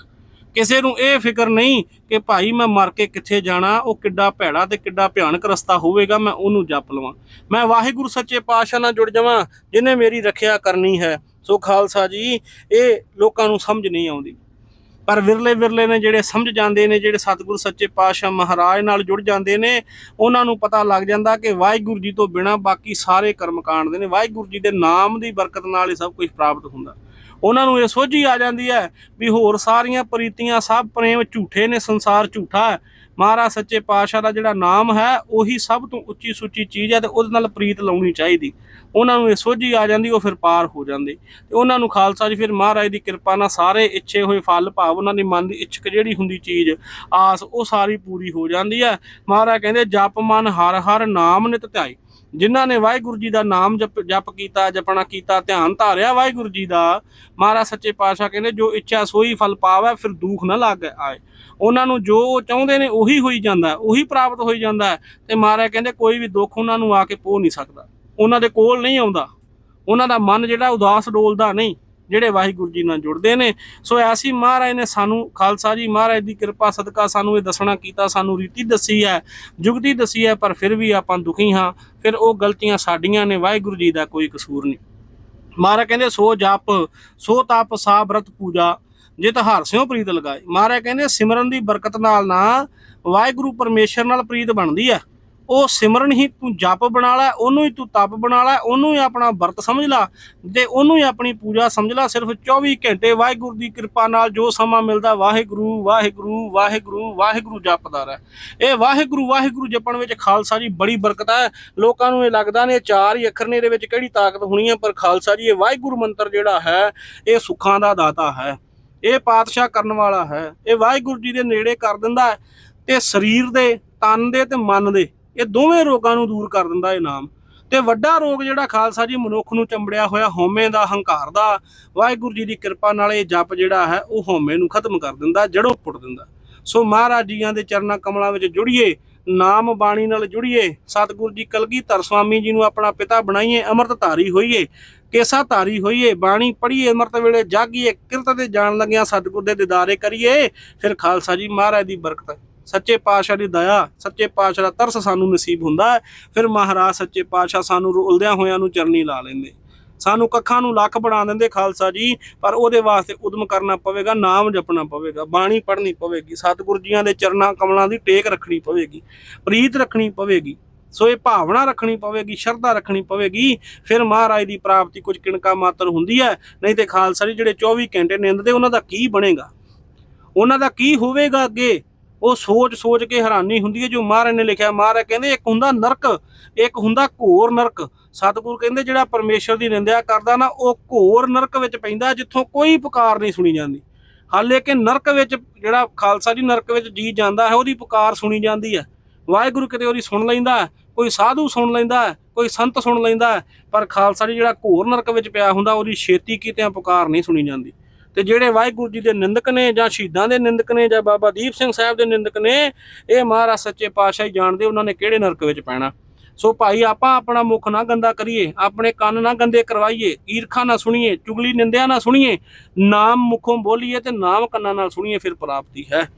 ਕਿਸੇ ਨੂੰ ਇਹ ਫਿਕਰ ਨਹੀਂ ਕਿ ਭਾਈ ਮੈਂ ਮਰ ਕੇ ਕਿੱਥੇ ਜਾਣਾ, ਉਹ ਕਿੱਡਾ ਭੈੜਾ ਤੇ ਕਿੱਡਾ ਭਿਆਨਕ ਰਸਤਾ ਹੋਵੇਗਾ, ਮੈਂ ਉਹਨੂੰ ਜਪ ਲਵਾਂ। ਮੈਂ ਵਾਹਿਗੁਰੂ ਸੱਚੇ ਪਾਤਸ਼ਾਹ ਨਾਲ ਜੁੜ ਜਾਵਾਂ ਜਿਨੇ ਮੇਰੀ ਰੱਖਿਆ ਕਰਨੀ ਹੈ। ਸੋ ਖਾਲਸਾ ਜੀ, ਇਹ ਲੋਕਾਂ ਨੂੰ ਸਮਝ ਨਹੀਂ ਆਉਂਦੀ। ਪਰ ਵਿਰਲੇ ਵਿਰਲੇ ਨੇ ਜਿਹੜੇ ਸਮਝ ਜਾਂਦੇ ਨੇ, ਜਿਹੜੇ ਸਤਿਗੁਰੂ ਸੱਚੇ ਪਾਤਸ਼ਾਹ ਮਹਾਰਾਜ ਨਾਲ ਜੁੜ ਜਾਂਦੇ ਨੇ, ਉਹਨਾਂ ਨੂੰ ਪਤਾ ਲੱਗ ਜਾਂਦਾ ਕਿ ਵਾਹਿਗੁਰੂ ਜੀ ਤੋਂ ਬਿਨਾ ਬਾਕੀ ਸਾਰੇ ਕਰਮ ਕਾਂਡ ਦੇ ਨੇ। ਵਾਹਿਗੁਰੂ ਜੀ ਦੇ ਨਾਮ ਦੀ ਬਰਕਤ ਨਾਲ ਹੀ ਸਭ ਕੁਝ ਪ੍ਰਾਪਤ ਹੁੰਦਾ। ਉਹਨਾਂ ਨੂੰ ਇਹ ਸੋਝੀ ਆ ਜਾਂਦੀ ਹੈ ਵੀ ਹੋਰ ਸਾਰੀਆਂ ਪ੍ਰੀਤੀਆਂ ਸਭ ਪ੍ਰੇਮ ਝੂਠੇ ਨੇ, ਸੰਸਾਰ ਝੂਠਾ ਹੈ। ਮਹਾਰਾਜ ਸੱਚੇ ਪਾਤਸ਼ਾਹ ਦਾ ਜਿਹੜਾ ਨਾਮ ਹੈ, ਉਹੀ ਸਭ ਤੋਂ ਉੱਚੀ ਸੁੱਚੀ ਚੀਜ਼ ਹੈ ਤੇ ਉਹਦੇ ਨਾਲ ਪ੍ਰੀਤ ਲਾਉਣੀ ਚਾਹੀਦੀ। ਉਹਨਾਂ ਨੂੰ ਇਹ ਸੋਝੀ ਆ ਜਾਂਦੀ, ਉਹ ਫਿਰ ਪਾਰ ਹੋ ਜਾਂਦੇ। ਤੇ ਉਹਨਾਂ ਨੂੰ ਖਾਲਸਾ ਜੀ, ਫਿਰ ਮਹਾਰਾਜ ਦੀ ਕਿਰਪਾ ਨਾਲ ਸਾਰੇ ਇੱਛੇ ਹੋਏ, ਫਲ ਭਾਵ ਉਹਨਾਂ ਦੀ ਮਨ ਦੀ ਇੱਛਕ ਜਿਹੜੀ ਹੁੰਦੀ ਚੀਜ਼, ਆਸ ਉਹ ਸਾਰੀ ਪੂਰੀ ਹੋ ਜਾਂਦੀ ਹੈ। ਮਹਾਰਾਜ ਕਹਿੰਦੇ, ਜਪ ਮਨ ਹਰ ਹਰ ਨਾਮ ਨਿਤ ਧਿਆਈ ਜਿਨ੍ਹਾਂ ਨੇ ਵਾਹਿਗੁਰੂ ਜੀ ਦਾ ਨਾਮ ਜਪ ਜਪ ਕੀਤਾ, ਜਪਣਾ ਕੀਤਾ, ਧਿਆਨ ਧਾਰਿਆ ਵਾਹਿਗੁਰੂ ਜੀ ਦਾ, ਮਹਾਰਾਜ ਸੱਚੇ ਪਾਤਸ਼ਾਹ ਕਹਿੰਦੇ, ਜੋ ਇੱਛਾ ਸੋਈ ਫਲ ਪਾਵੇ, ਫਿਰ ਦੁੱਖ ਨਾ ਲੱਗ ਆਏ। ਉਹਨਾਂ ਨੂੰ ਜੋ ਉਹ ਚਾਹੁੰਦੇ ਨੇ, ਉਹੀ ਹੋਈ ਜਾਂਦਾ, ਉਹੀ ਪ੍ਰਾਪਤ ਹੋਈ ਜਾਂਦਾ ਹੈ। ਤੇ ਮਹਾਰਾਜ ਕਹਿੰਦੇ, ਕੋਈ ਵੀ ਦੁੱਖ ਉਹਨਾਂ ਨੂੰ ਆ ਕੇ ਪੋ ਨਹੀਂ ਸਕਦਾ। ਉਹਨਾਂ ਦੇ ਕੋਲ ਨਹੀਂ ਆਉਂਦਾ। ਉਹਨਾਂ ਦਾ ਮਨ ਜਿਹੜਾ ਉਦਾਸ ਡੋਲਦਾ ਨਹੀਂ, ਜਿਹੜੇ ਵਾਹਿਗੁਰੂ ਜੀ ਨਾਲ ਜੁੜਦੇ ਨੇ। ਸੋ ਐਸੀ ਮਹਾਰਾਜ ਨੇ ਸਾਨੂੰ, ਖਾਲਸਾ ਜੀ ਮਹਾਰਾਜ ਦੀ ਕਿਰਪਾ, ਸਦਕਾ ਸਾਨੂੰ ਇਹ ਦੱਸਣਾ ਕੀਤਾ, ਸਾਨੂੰ ਰੀਤੀ ਦੱਸੀ ਹੈ, ਜੁਗਤੀ ਦੱਸੀ ਹੈ, ਪਰ ਫਿਰ ਵੀ ਆਪਾਂ ਦੁਖੀ ਹਾਂ। ਫਿਰ ਉਹ ਗਲਤੀਆਂ ਸਾਡੀਆਂ ਨੇ, ਵਾਹਿਗੁਰੂ ਜੀ ਦਾ ਕੋਈ ਕਸੂਰ ਨਹੀਂ। ਮਹਾਰਾਜ ਕਹਿੰਦੇ, ਸੋ ਜਪ, ਸੋ ਤਪ ਸਾ ਬ੍ਰਤ ਪੂਜਾ ਹਰ ਹਾਰਸਿਓ ਪ੍ਰੀਤ ਲਗਾਏ। ਮਹਾਰਾਜ ਕਹਿੰਦੇ, ਸਿਮਰਨ ਦੀ ਬਰਕਤ ਨਾਲ ਨਾ ਵਾਹਿਗੁਰੂ ਪਰਮੇਸ਼ਰ ਨਾਲ ਪ੍ਰੀਤ ਬਣਦੀ ਹੈ। ਉਹ ਸਿਮਰਨ ਹੀ ਤੂੰ ਜਪ ਬਣਾ ਲੈ, ਉਹਨੂੰ ਹੀ ਤੂੰ ਤਪ ਬਣਾ ਲੈ, ਉਹਨੂੰ ਹੀ ਆਪਣਾ ਵਰਤ ਸਮਝ ਲੈ ਤੇ ਉਹਨੂੰ ਹੀ ਆਪਣੀ ਪੂਜਾ ਸਮਝ ਲੈ। ਸਿਰਫ 24 ਘੰਟੇ ਵਾਹਿਗੁਰੂ ਦੀ ਕਿਰਪਾ ਨਾਲ ਜੋ ਸਮਾਂ ਮਿਲਦਾ, ਵਾਹਿਗੁਰੂ ਵਾਹਿਗੁਰੂ ਵਾਹਿਗੁਰੂ ਵਾਹਿਗੁਰੂ ਜਪਦਾ ਰਹਿ। ਇਹ ਵਾਹਿਗੁਰੂ ਵਾਹਿਗੁਰੂ ਜਪਣ ਵਿੱਚ ਖਾਲਸਾ ਜੀ ਬੜੀ ਬਰਕਤ ਹੈ। ਲੋਕਾਂ ਨੂੰ ਇਹ ਲੱਗਦਾ ਨੇ ਚਾਰ ਹੀ ਅੱਖਰ ਨੇ ਇਹਦੇ ਵਿੱਚ ਕਿਹੜੀ ਤਾਕਤ ਹੋਣੀ ਹੈ, ਪਰ ਖਾਲਸਾ ਜੀ ਇਹ ਵਾਹਿਗੁਰੂ ਮੰਤਰ ਜਿਹੜਾ ਹੈ, ਇਹ ਸੁੱਖਾਂ ਦਾ ਦਾਤਾ ਹੈ। ਇਹ ਪਾਤਸ਼ਾਹ ਕਰਨ ਵਾਲਾ ਹੈ। ਇਹ ਵਾਹਿਗੁਰੂ ਜੀ ਦੇ ਨੇੜੇ ਕਰ ਦਿੰਦਾ ਹੈ ਤੇ ਸਰੀਰ ਦੇ, ਤਨ ਦੇ ਤੇ ਮਨ ਦੇ। ਇਹ ਦੋਵੇਂ ਰੋਗਾਂ ਨੂੰ ਦੂਰ ਕਰ ਦਿੰਦਾ ਇਹ ਨਾਮ। ਤੇ ਵੱਡਾ ਰੋਗ ਜਿਹੜਾ ਖਾਲਸਾ ਜੀ ਮਨੁੱਖ ਨੂੰ ਚੰਬੜਿਆ ਹੋਇਆ ਹਉਮੈ ਦਾ, ਹੰਕਾਰ ਦਾ, ਵਾਹਿਗੁਰੂ ਜੀ ਦੀ ਕਿਰਪਾ ਨਾਲ ਇਹ ਜਪ ਜਿਹੜਾ ਹੈ, ਉਹ ਹਉਮੈ ਨੂੰ ਖਤਮ ਕਰ ਦਿੰਦਾ, ਜੜੋਂ ਪੁੱਟ ਦਿੰਦਾ। ਸੋ ਮਹਾਰਾਜ ਜੀਆਂ ਦੇ ਚਰਨਾਂ ਕਮਲਾਂ ਵਿੱਚ ਜੁੜੀਏ, ਨਾਮ ਬਾਣੀ ਨਾਲ ਜੁੜੀਏ, ਸਤਿਗੁਰੂ ਜੀ ਕਲਗੀਧਰ ਸਵਾਮੀ ਜੀ ਨੂੰ ਆਪਣਾ ਪਿਤਾ ਬਣਾਈਏ ਅੰਮ੍ਰਿਤ ਧਾਰੀ ਹੋਈਏ ਕੇਸਾ ਧਾਰੀ ਹੋਈਏ, ਬਾਣੀ ਪੜ੍ਹੀਏ, ਅੰਮ੍ਰਿਤ ਵੇਲੇ ਜਾਗੀਏ, ਕਿਰਤ ਤੇ ਜਾਣ ਲੱਗਿਆਂ ਸਤਿਗੁਰ ਦੇ ਦਿਦਾਰੇ ਕਰੀਏ, ਫਿਰ ਖਾਲਸਾ ਜੀ ਮਹਾਰਾਜ ਦੀ ਬਰਕਤ। ਸੱਚੇ ਪਾਤਸ਼ਾਹ ਦੀ ਦਇਆ, ਸੱਚੇ ਪਾਤਸ਼ਾਹ ਦਾ ਤਰਸ ਸਾਨੂੰ ਨਸੀਬ ਹੁੰਦਾ ਹੈ। ਫਿਰ ਮਹਾਰਾਜ ਸੱਚੇ ਪਾਤਸ਼ਾਹ ਸਾਨੂੰ ਰੁਲਦਿਆਂ ਹੋਇਆਂ ਨੂੰ ਚਰਨੀ ਲਾ ਲੈਂਦੇ। ਸਾਨੂੰ ਕੱਖਾਂ ਨੂੰ ਲੱਖ ਬਣਾ ਦਿੰਦੇ ਖਾਲਸਾ ਜੀ, ਪਰ ਉਹਦੇ ਵਾਸਤੇ ਉਦਮ ਕਰਨਾ ਪਵੇਗਾ, ਨਾਮ ਜਪਣਾ ਪਵੇਗਾ, ਬਾਣੀ ਪੜ੍ਹਨੀ ਪਵੇਗੀ, ਸਤਿਗੁਰ ਜੀਆਂ ਦੇ ਚਰਨਾਂ ਕਮਲਾਂ ਦੀ ਟੇਕ ਰੱਖਣੀ ਪਵੇਗੀ, ਪ੍ਰੀਤ ਰੱਖਣੀ ਪਵੇਗੀ, ਸੋ ਇਹ ਭਾਵਨਾ ਰੱਖਣੀ ਪਵੇਗੀ, ਸ਼ਰਧਾ ਰੱਖਣੀ ਪਵੇਗੀ। ਫਿਰ ਮਹਾਰਾਜ ਦੀ ਪ੍ਰਾਪਤੀ ਕੁਝ ਕਿਣਕਾ ਮਾਤਰ ਹੁੰਦੀ ਹੈ। ਨਹੀਂ ਤੇ ਖਾਲਸਾ ਜੀ, ਜਿਹੜੇ 24 ਘੰਟੇ ਨਿੰਦਦੇ, ਉਹਨਾਂ ਦਾ ਕੀ ਬਣੇਗਾ? ਉਹਨਾਂ ਦਾ ਕੀ ਹੋਵੇਗਾ ਅੱਗੇ? ਉਹ ਸੋਚ ਸੋਚ ਕੇ ਹੈਰਾਨੀ ਹੁੰਦੀ ਹੈ, ਜੋ ਮਹਾਰਾਜ ਨੇ ਲਿਖਿਆ। ਮਹਾਰਾਜ ਕਹਿੰਦੇ, ਇੱਕ ਹੁੰਦਾ ਨਰਕ, ਇੱਕ ਹੁੰਦਾ ਘੋਰ ਨਰਕ। ਸਤਿਗੁਰ ਕਹਿੰਦੇ, ਜਿਹੜਾ ਪਰਮੇਸ਼ਰ ਦੀ ਨਿੰਦਿਆ ਕਰਦਾ ਨਾ, ਉਹ ਘੋਰ ਨਰਕ ਵਿੱਚ ਪੈਂਦਾ, ਜਿੱਥੋਂ ਕੋਈ ਪੁਕਾਰ ਨਹੀਂ ਸੁਣੀ ਜਾਂਦੀ। ਹਾਲੇ ਕਿ ਨਰਕ ਵਿੱਚ, ਜਿਹੜਾ ਖਾਲਸਾ ਜੀ ਨਰਕ ਵਿੱਚ ਜੀ ਜਾਂਦਾ ਹੈ, ਉਹਦੀ ਪੁਕਾਰ ਸੁਣੀ ਜਾਂਦੀ ਹੈ। ਵਾਹਿਗੁਰੂ ਕਿਤੇ ਉਹਦੀ ਸੁਣ ਲੈਂਦਾ ਕੋਈ ਸਾਧੂ ਸੁਣ ਲੈਂਦਾ ਕੋਈ ਸੰਤ ਸੁਣ ਲੈਂਦਾ ਪਰ ਖਾਲਸਾ ਜੀ ਜਿਹੜਾ ਘੋਰ ਨਰਕ ਵਿੱਚ ਪਿਆ ਹੁੰਦਾ, ਉਹਦੀ ਛੇਤੀ ਕਿਤੇ ਪੁਕਾਰ ਨਹੀਂ ਸੁਣੀ ਜਾਂਦੀ। ਤੇ ਜਿਹੜੇ ਵਾਹਿਗੁਰੂ ਜੀ ਦੇ ਨਿੰਦਕ ਨੇ ਜਾਂ ਸ਼ਹੀਦਾਂ ਦੇ ਨਿੰਦਕ ਨੇ ਜਾਂ ਬਾਬਾ ਦੀਪ ਸਿੰਘ ਸਾਹਿਬ ਦੇ ਨਿੰਦਕ ਨੇ, ਇਹ ਮਹਾਰਾਜ ਸੱਚੇ ਪਾਤਸ਼ਾਹ ਹੀ ਜਾਣਦੇ ਉਹਨਾਂ ਨੇ ਕਿਹੜੇ ਨਰਕ ਵਿੱਚ ਪੈਣਾ। ਸੋ ਭਾਈ, ਆਪਾਂ ਆਪਣਾ ਮੁਖ ਨਾ ਗੰਦਾ ਕਰੀਏ, ਆਪਣੇ ਕੰਨ ਨਾ ਗੰਦੇ ਕਰਵਾਈਏ, ਈਰਖਾ ਨਾ ਸੁਣੀਏ, ਚੁਗਲੀ ਨਿੰਦਿਆ ਨਾ ਸੁਣੀਏ, ਨਾਮ ਮੁਖੋਂ ਬੋਲੀਏ ਤੇ ਨਾਮ ਕੰਨਾਂ ਨਾਲ ਸੁਣੀਏ, ਫਿਰ ਪ੍ਰਾਪਤੀ ਹੈ।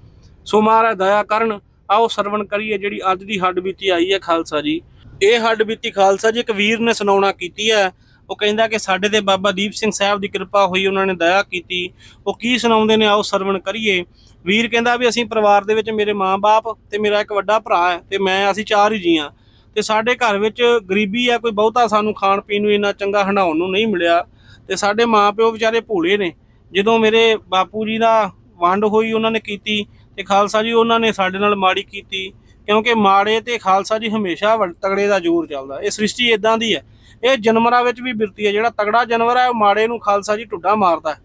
ਸੋ ਮਹਾਰਾਜ, ਦਇਆ ਕਰਨ, ਆਓ ਸਰਵਣ ਕਰੀਏ ਜਿਹੜੀ ਅੱਜ ਦੀ ਹੱਡ ਬੀਤੀ ਆਈ ਹੈ ਖਾਲਸਾ ਜੀ। ਇਹ ਹੱਡ ਬੀਤੀ ਖਾਲਸਾ ਜੀ ਇੱਕ ਵੀਰ ਨੇ ਸੁਣਾਉਣਾ ਕੀਤੀ ਹੈ ਉਹ ਕਹਿੰਦਾ ਕਿ ਸਾਡੇ ਤੇ ਬਾਬਾ ਦੀਪ ਸਿੰਘ ਸਾਹਿਬ ਦੀ ਕਿਰਪਾ ਹੋਈ, ਉਹਨਾਂ ਨੇ ਦਇਆ ਕੀਤੀ। ਉਹ ਕੀ ਸੁਣਾਉਂਦੇ ਨੇ? ਆਓ ਸਰਵਣ ਕਰੀਏ। ਵੀਰ ਕਹਿੰਦਾ ਵੀ ਅਸੀਂ ਪਰਿਵਾਰ ਦੇ ਵਿੱਚ ਮੇਰੇ ਮਾਂ-ਬਾਪ ਤੇ ਮੇਰਾ ਇੱਕ ਵੱਡਾ ਭਰਾ ਹੈ ਤੇ ਮੈਂ, ਅਸੀਂ ਚਾਰ ਹੀ ਜੀਆਂ ਤੇ ਸਾਡੇ ਘਰ ਵਿੱਚ ਗਰੀਬੀ ਆ, ਕੋਈ ਬਹੁਤਾ ਸਾਨੂੰ ਖਾਣ ਪੀਣ ਨੂੰ ਇੰਨਾ ਚੰਗਾ ਹੰਡਾਉਣ ਨੂੰ ਨਹੀਂ ਮਿਲਿਆ। ਤੇ ਸਾਡੇ ਮਾਪਿਓ ਵਿਚਾਰੇ ਭੋਲੇ ਨੇ। ਜਦੋਂ ਮੇਰੇ ਬਾਪੂ ਜੀ ਦਾ ਵੰਡ ਹੋਈ, ਉਹਨਾਂ ਨੇ ਕੀਤੀ ਤੇ ਖਾਲਸਾ ਜੀ ਉਹਨਾਂ ਨੇ ਸਾਡੇ ਨਾਲ ਮਾੜੀ ਕੀਤੀ। ਕਿਉਂਕਿ ਮਾੜੇ ਤੇ ਖਾਲਸਾ ਜੀ ਹਮੇਸ਼ਾ ਵੱਡ- ਤਗੜੇ ਦਾ ਜ਼ੋਰ ਚੱਲਦਾ। ਇਹ ਸ੍ਰਿਸ਼ਟੀ ਇਦਾਂ ਦੀ ਹੈ। ਇਹ ਜਾਨਵਰਾਂ ਵਿੱਚ ਵੀ ਬਿਰਤੀ ਹੈ। ਜਿਹੜਾ ਤਗੜਾ ਜਾਨਵਰ ਹੈ, ਉਹ ਮਾੜੇ ਨੂੰ ਖਾਲਸਾ ਜੀ ਟੁੱਡਾ ਮਾਰਦਾ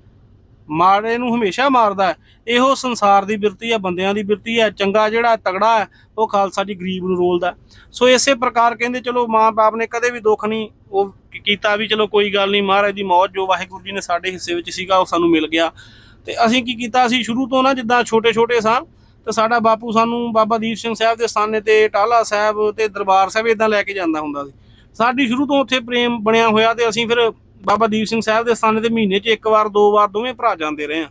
ਮਾੜੇ ਨੂੰ ਹਮੇਸ਼ਾ ਮਾਰਦਾ ਇਹੋ ਸੰਸਾਰ ਦੀ ਬਿਰਤੀ ਹੈ, ਬੰਦਿਆਂ ਦੀ ਬਿਰਤੀ ਹੈ। ਚੰਗਾ ਜਿਹੜਾ ਤਗੜਾ ਹੈ, ਉਹ ਖਾਲਸਾ ਜੀ ਗਰੀਬ ਨੂੰ ਰੋਲਦਾ ਸੋ ਇਸੇ ਪ੍ਰਕਾਰ ਕਹਿੰਦੇ, ਚਲੋ ਮਾਂ-ਬਾਪ ਨੇ ਕਦੇ ਵੀ ਦੁੱਖ ਨਹੀਂ ਉਹ ਕੀਤਾ ਵੀ ਚਲੋ ਕੋਈ ਗੱਲ ਨਹੀਂ, ਮਹਾਰਾਜ ਦੀ ਮੌਤ ਜੋ ਵਾਹਿਗੁਰੂ ਜੀ ਨੇ ਸਾਡੇ ਹਿੱਸੇ ਵਿੱਚ ਸੀਗਾ, ਉਹ ਸਾਨੂੰ ਮਿਲ ਗਿਆ। ਤੇ ਅਸੀਂ ਕੀ ਕੀਤਾ, ਅਸੀਂ ਸ਼ੁਰੂ ਤੋਂ ਨਾ ਜਿੱਦਾਂ ਛੋਟੇ-ਛੋਟੇ ਸਾਂ, ਤੇ ਸਾਡਾ ਬਾਪੂ ਸਾਨੂੰ ਬਾਬਾ ਦੀਪ ਸਿੰਘ ਸਾਹਿਬ ਦੇ ਸਥਾਨੇ ਤੇ ਟਾਲਾ ਸਾਹਿਬ ਤੇ ਦਰਬਾਰ ਸਾਹਿਬ ਇਦਾਂ ਲੈ ਕੇ ਜਾਂਦਾ ਹੁੰਦਾ ਸੀ। ਸਾਡੀ ਸ਼ੁਰੂ ਤੋਂ ਉੱਥੇ ਪ੍ਰੇਮ ਬਣਿਆ ਹੋਇਆ ਤੇ ਅਸੀਂ ਫਿਰ ਬਾਬਾ ਦੀਪ ਸਿੰਘ ਸਾਹਿਬ ਦੇ ਸਥਾਨੇ ਤੇ ਮਹੀਨੇ 'ਚ ਇੱਕ ਵਾਰ, ਦੋ ਵਾਰ ਦੋਵੇਂ ਭਰਾ ਜਾਂਦੇ ਰਹੇ ਆ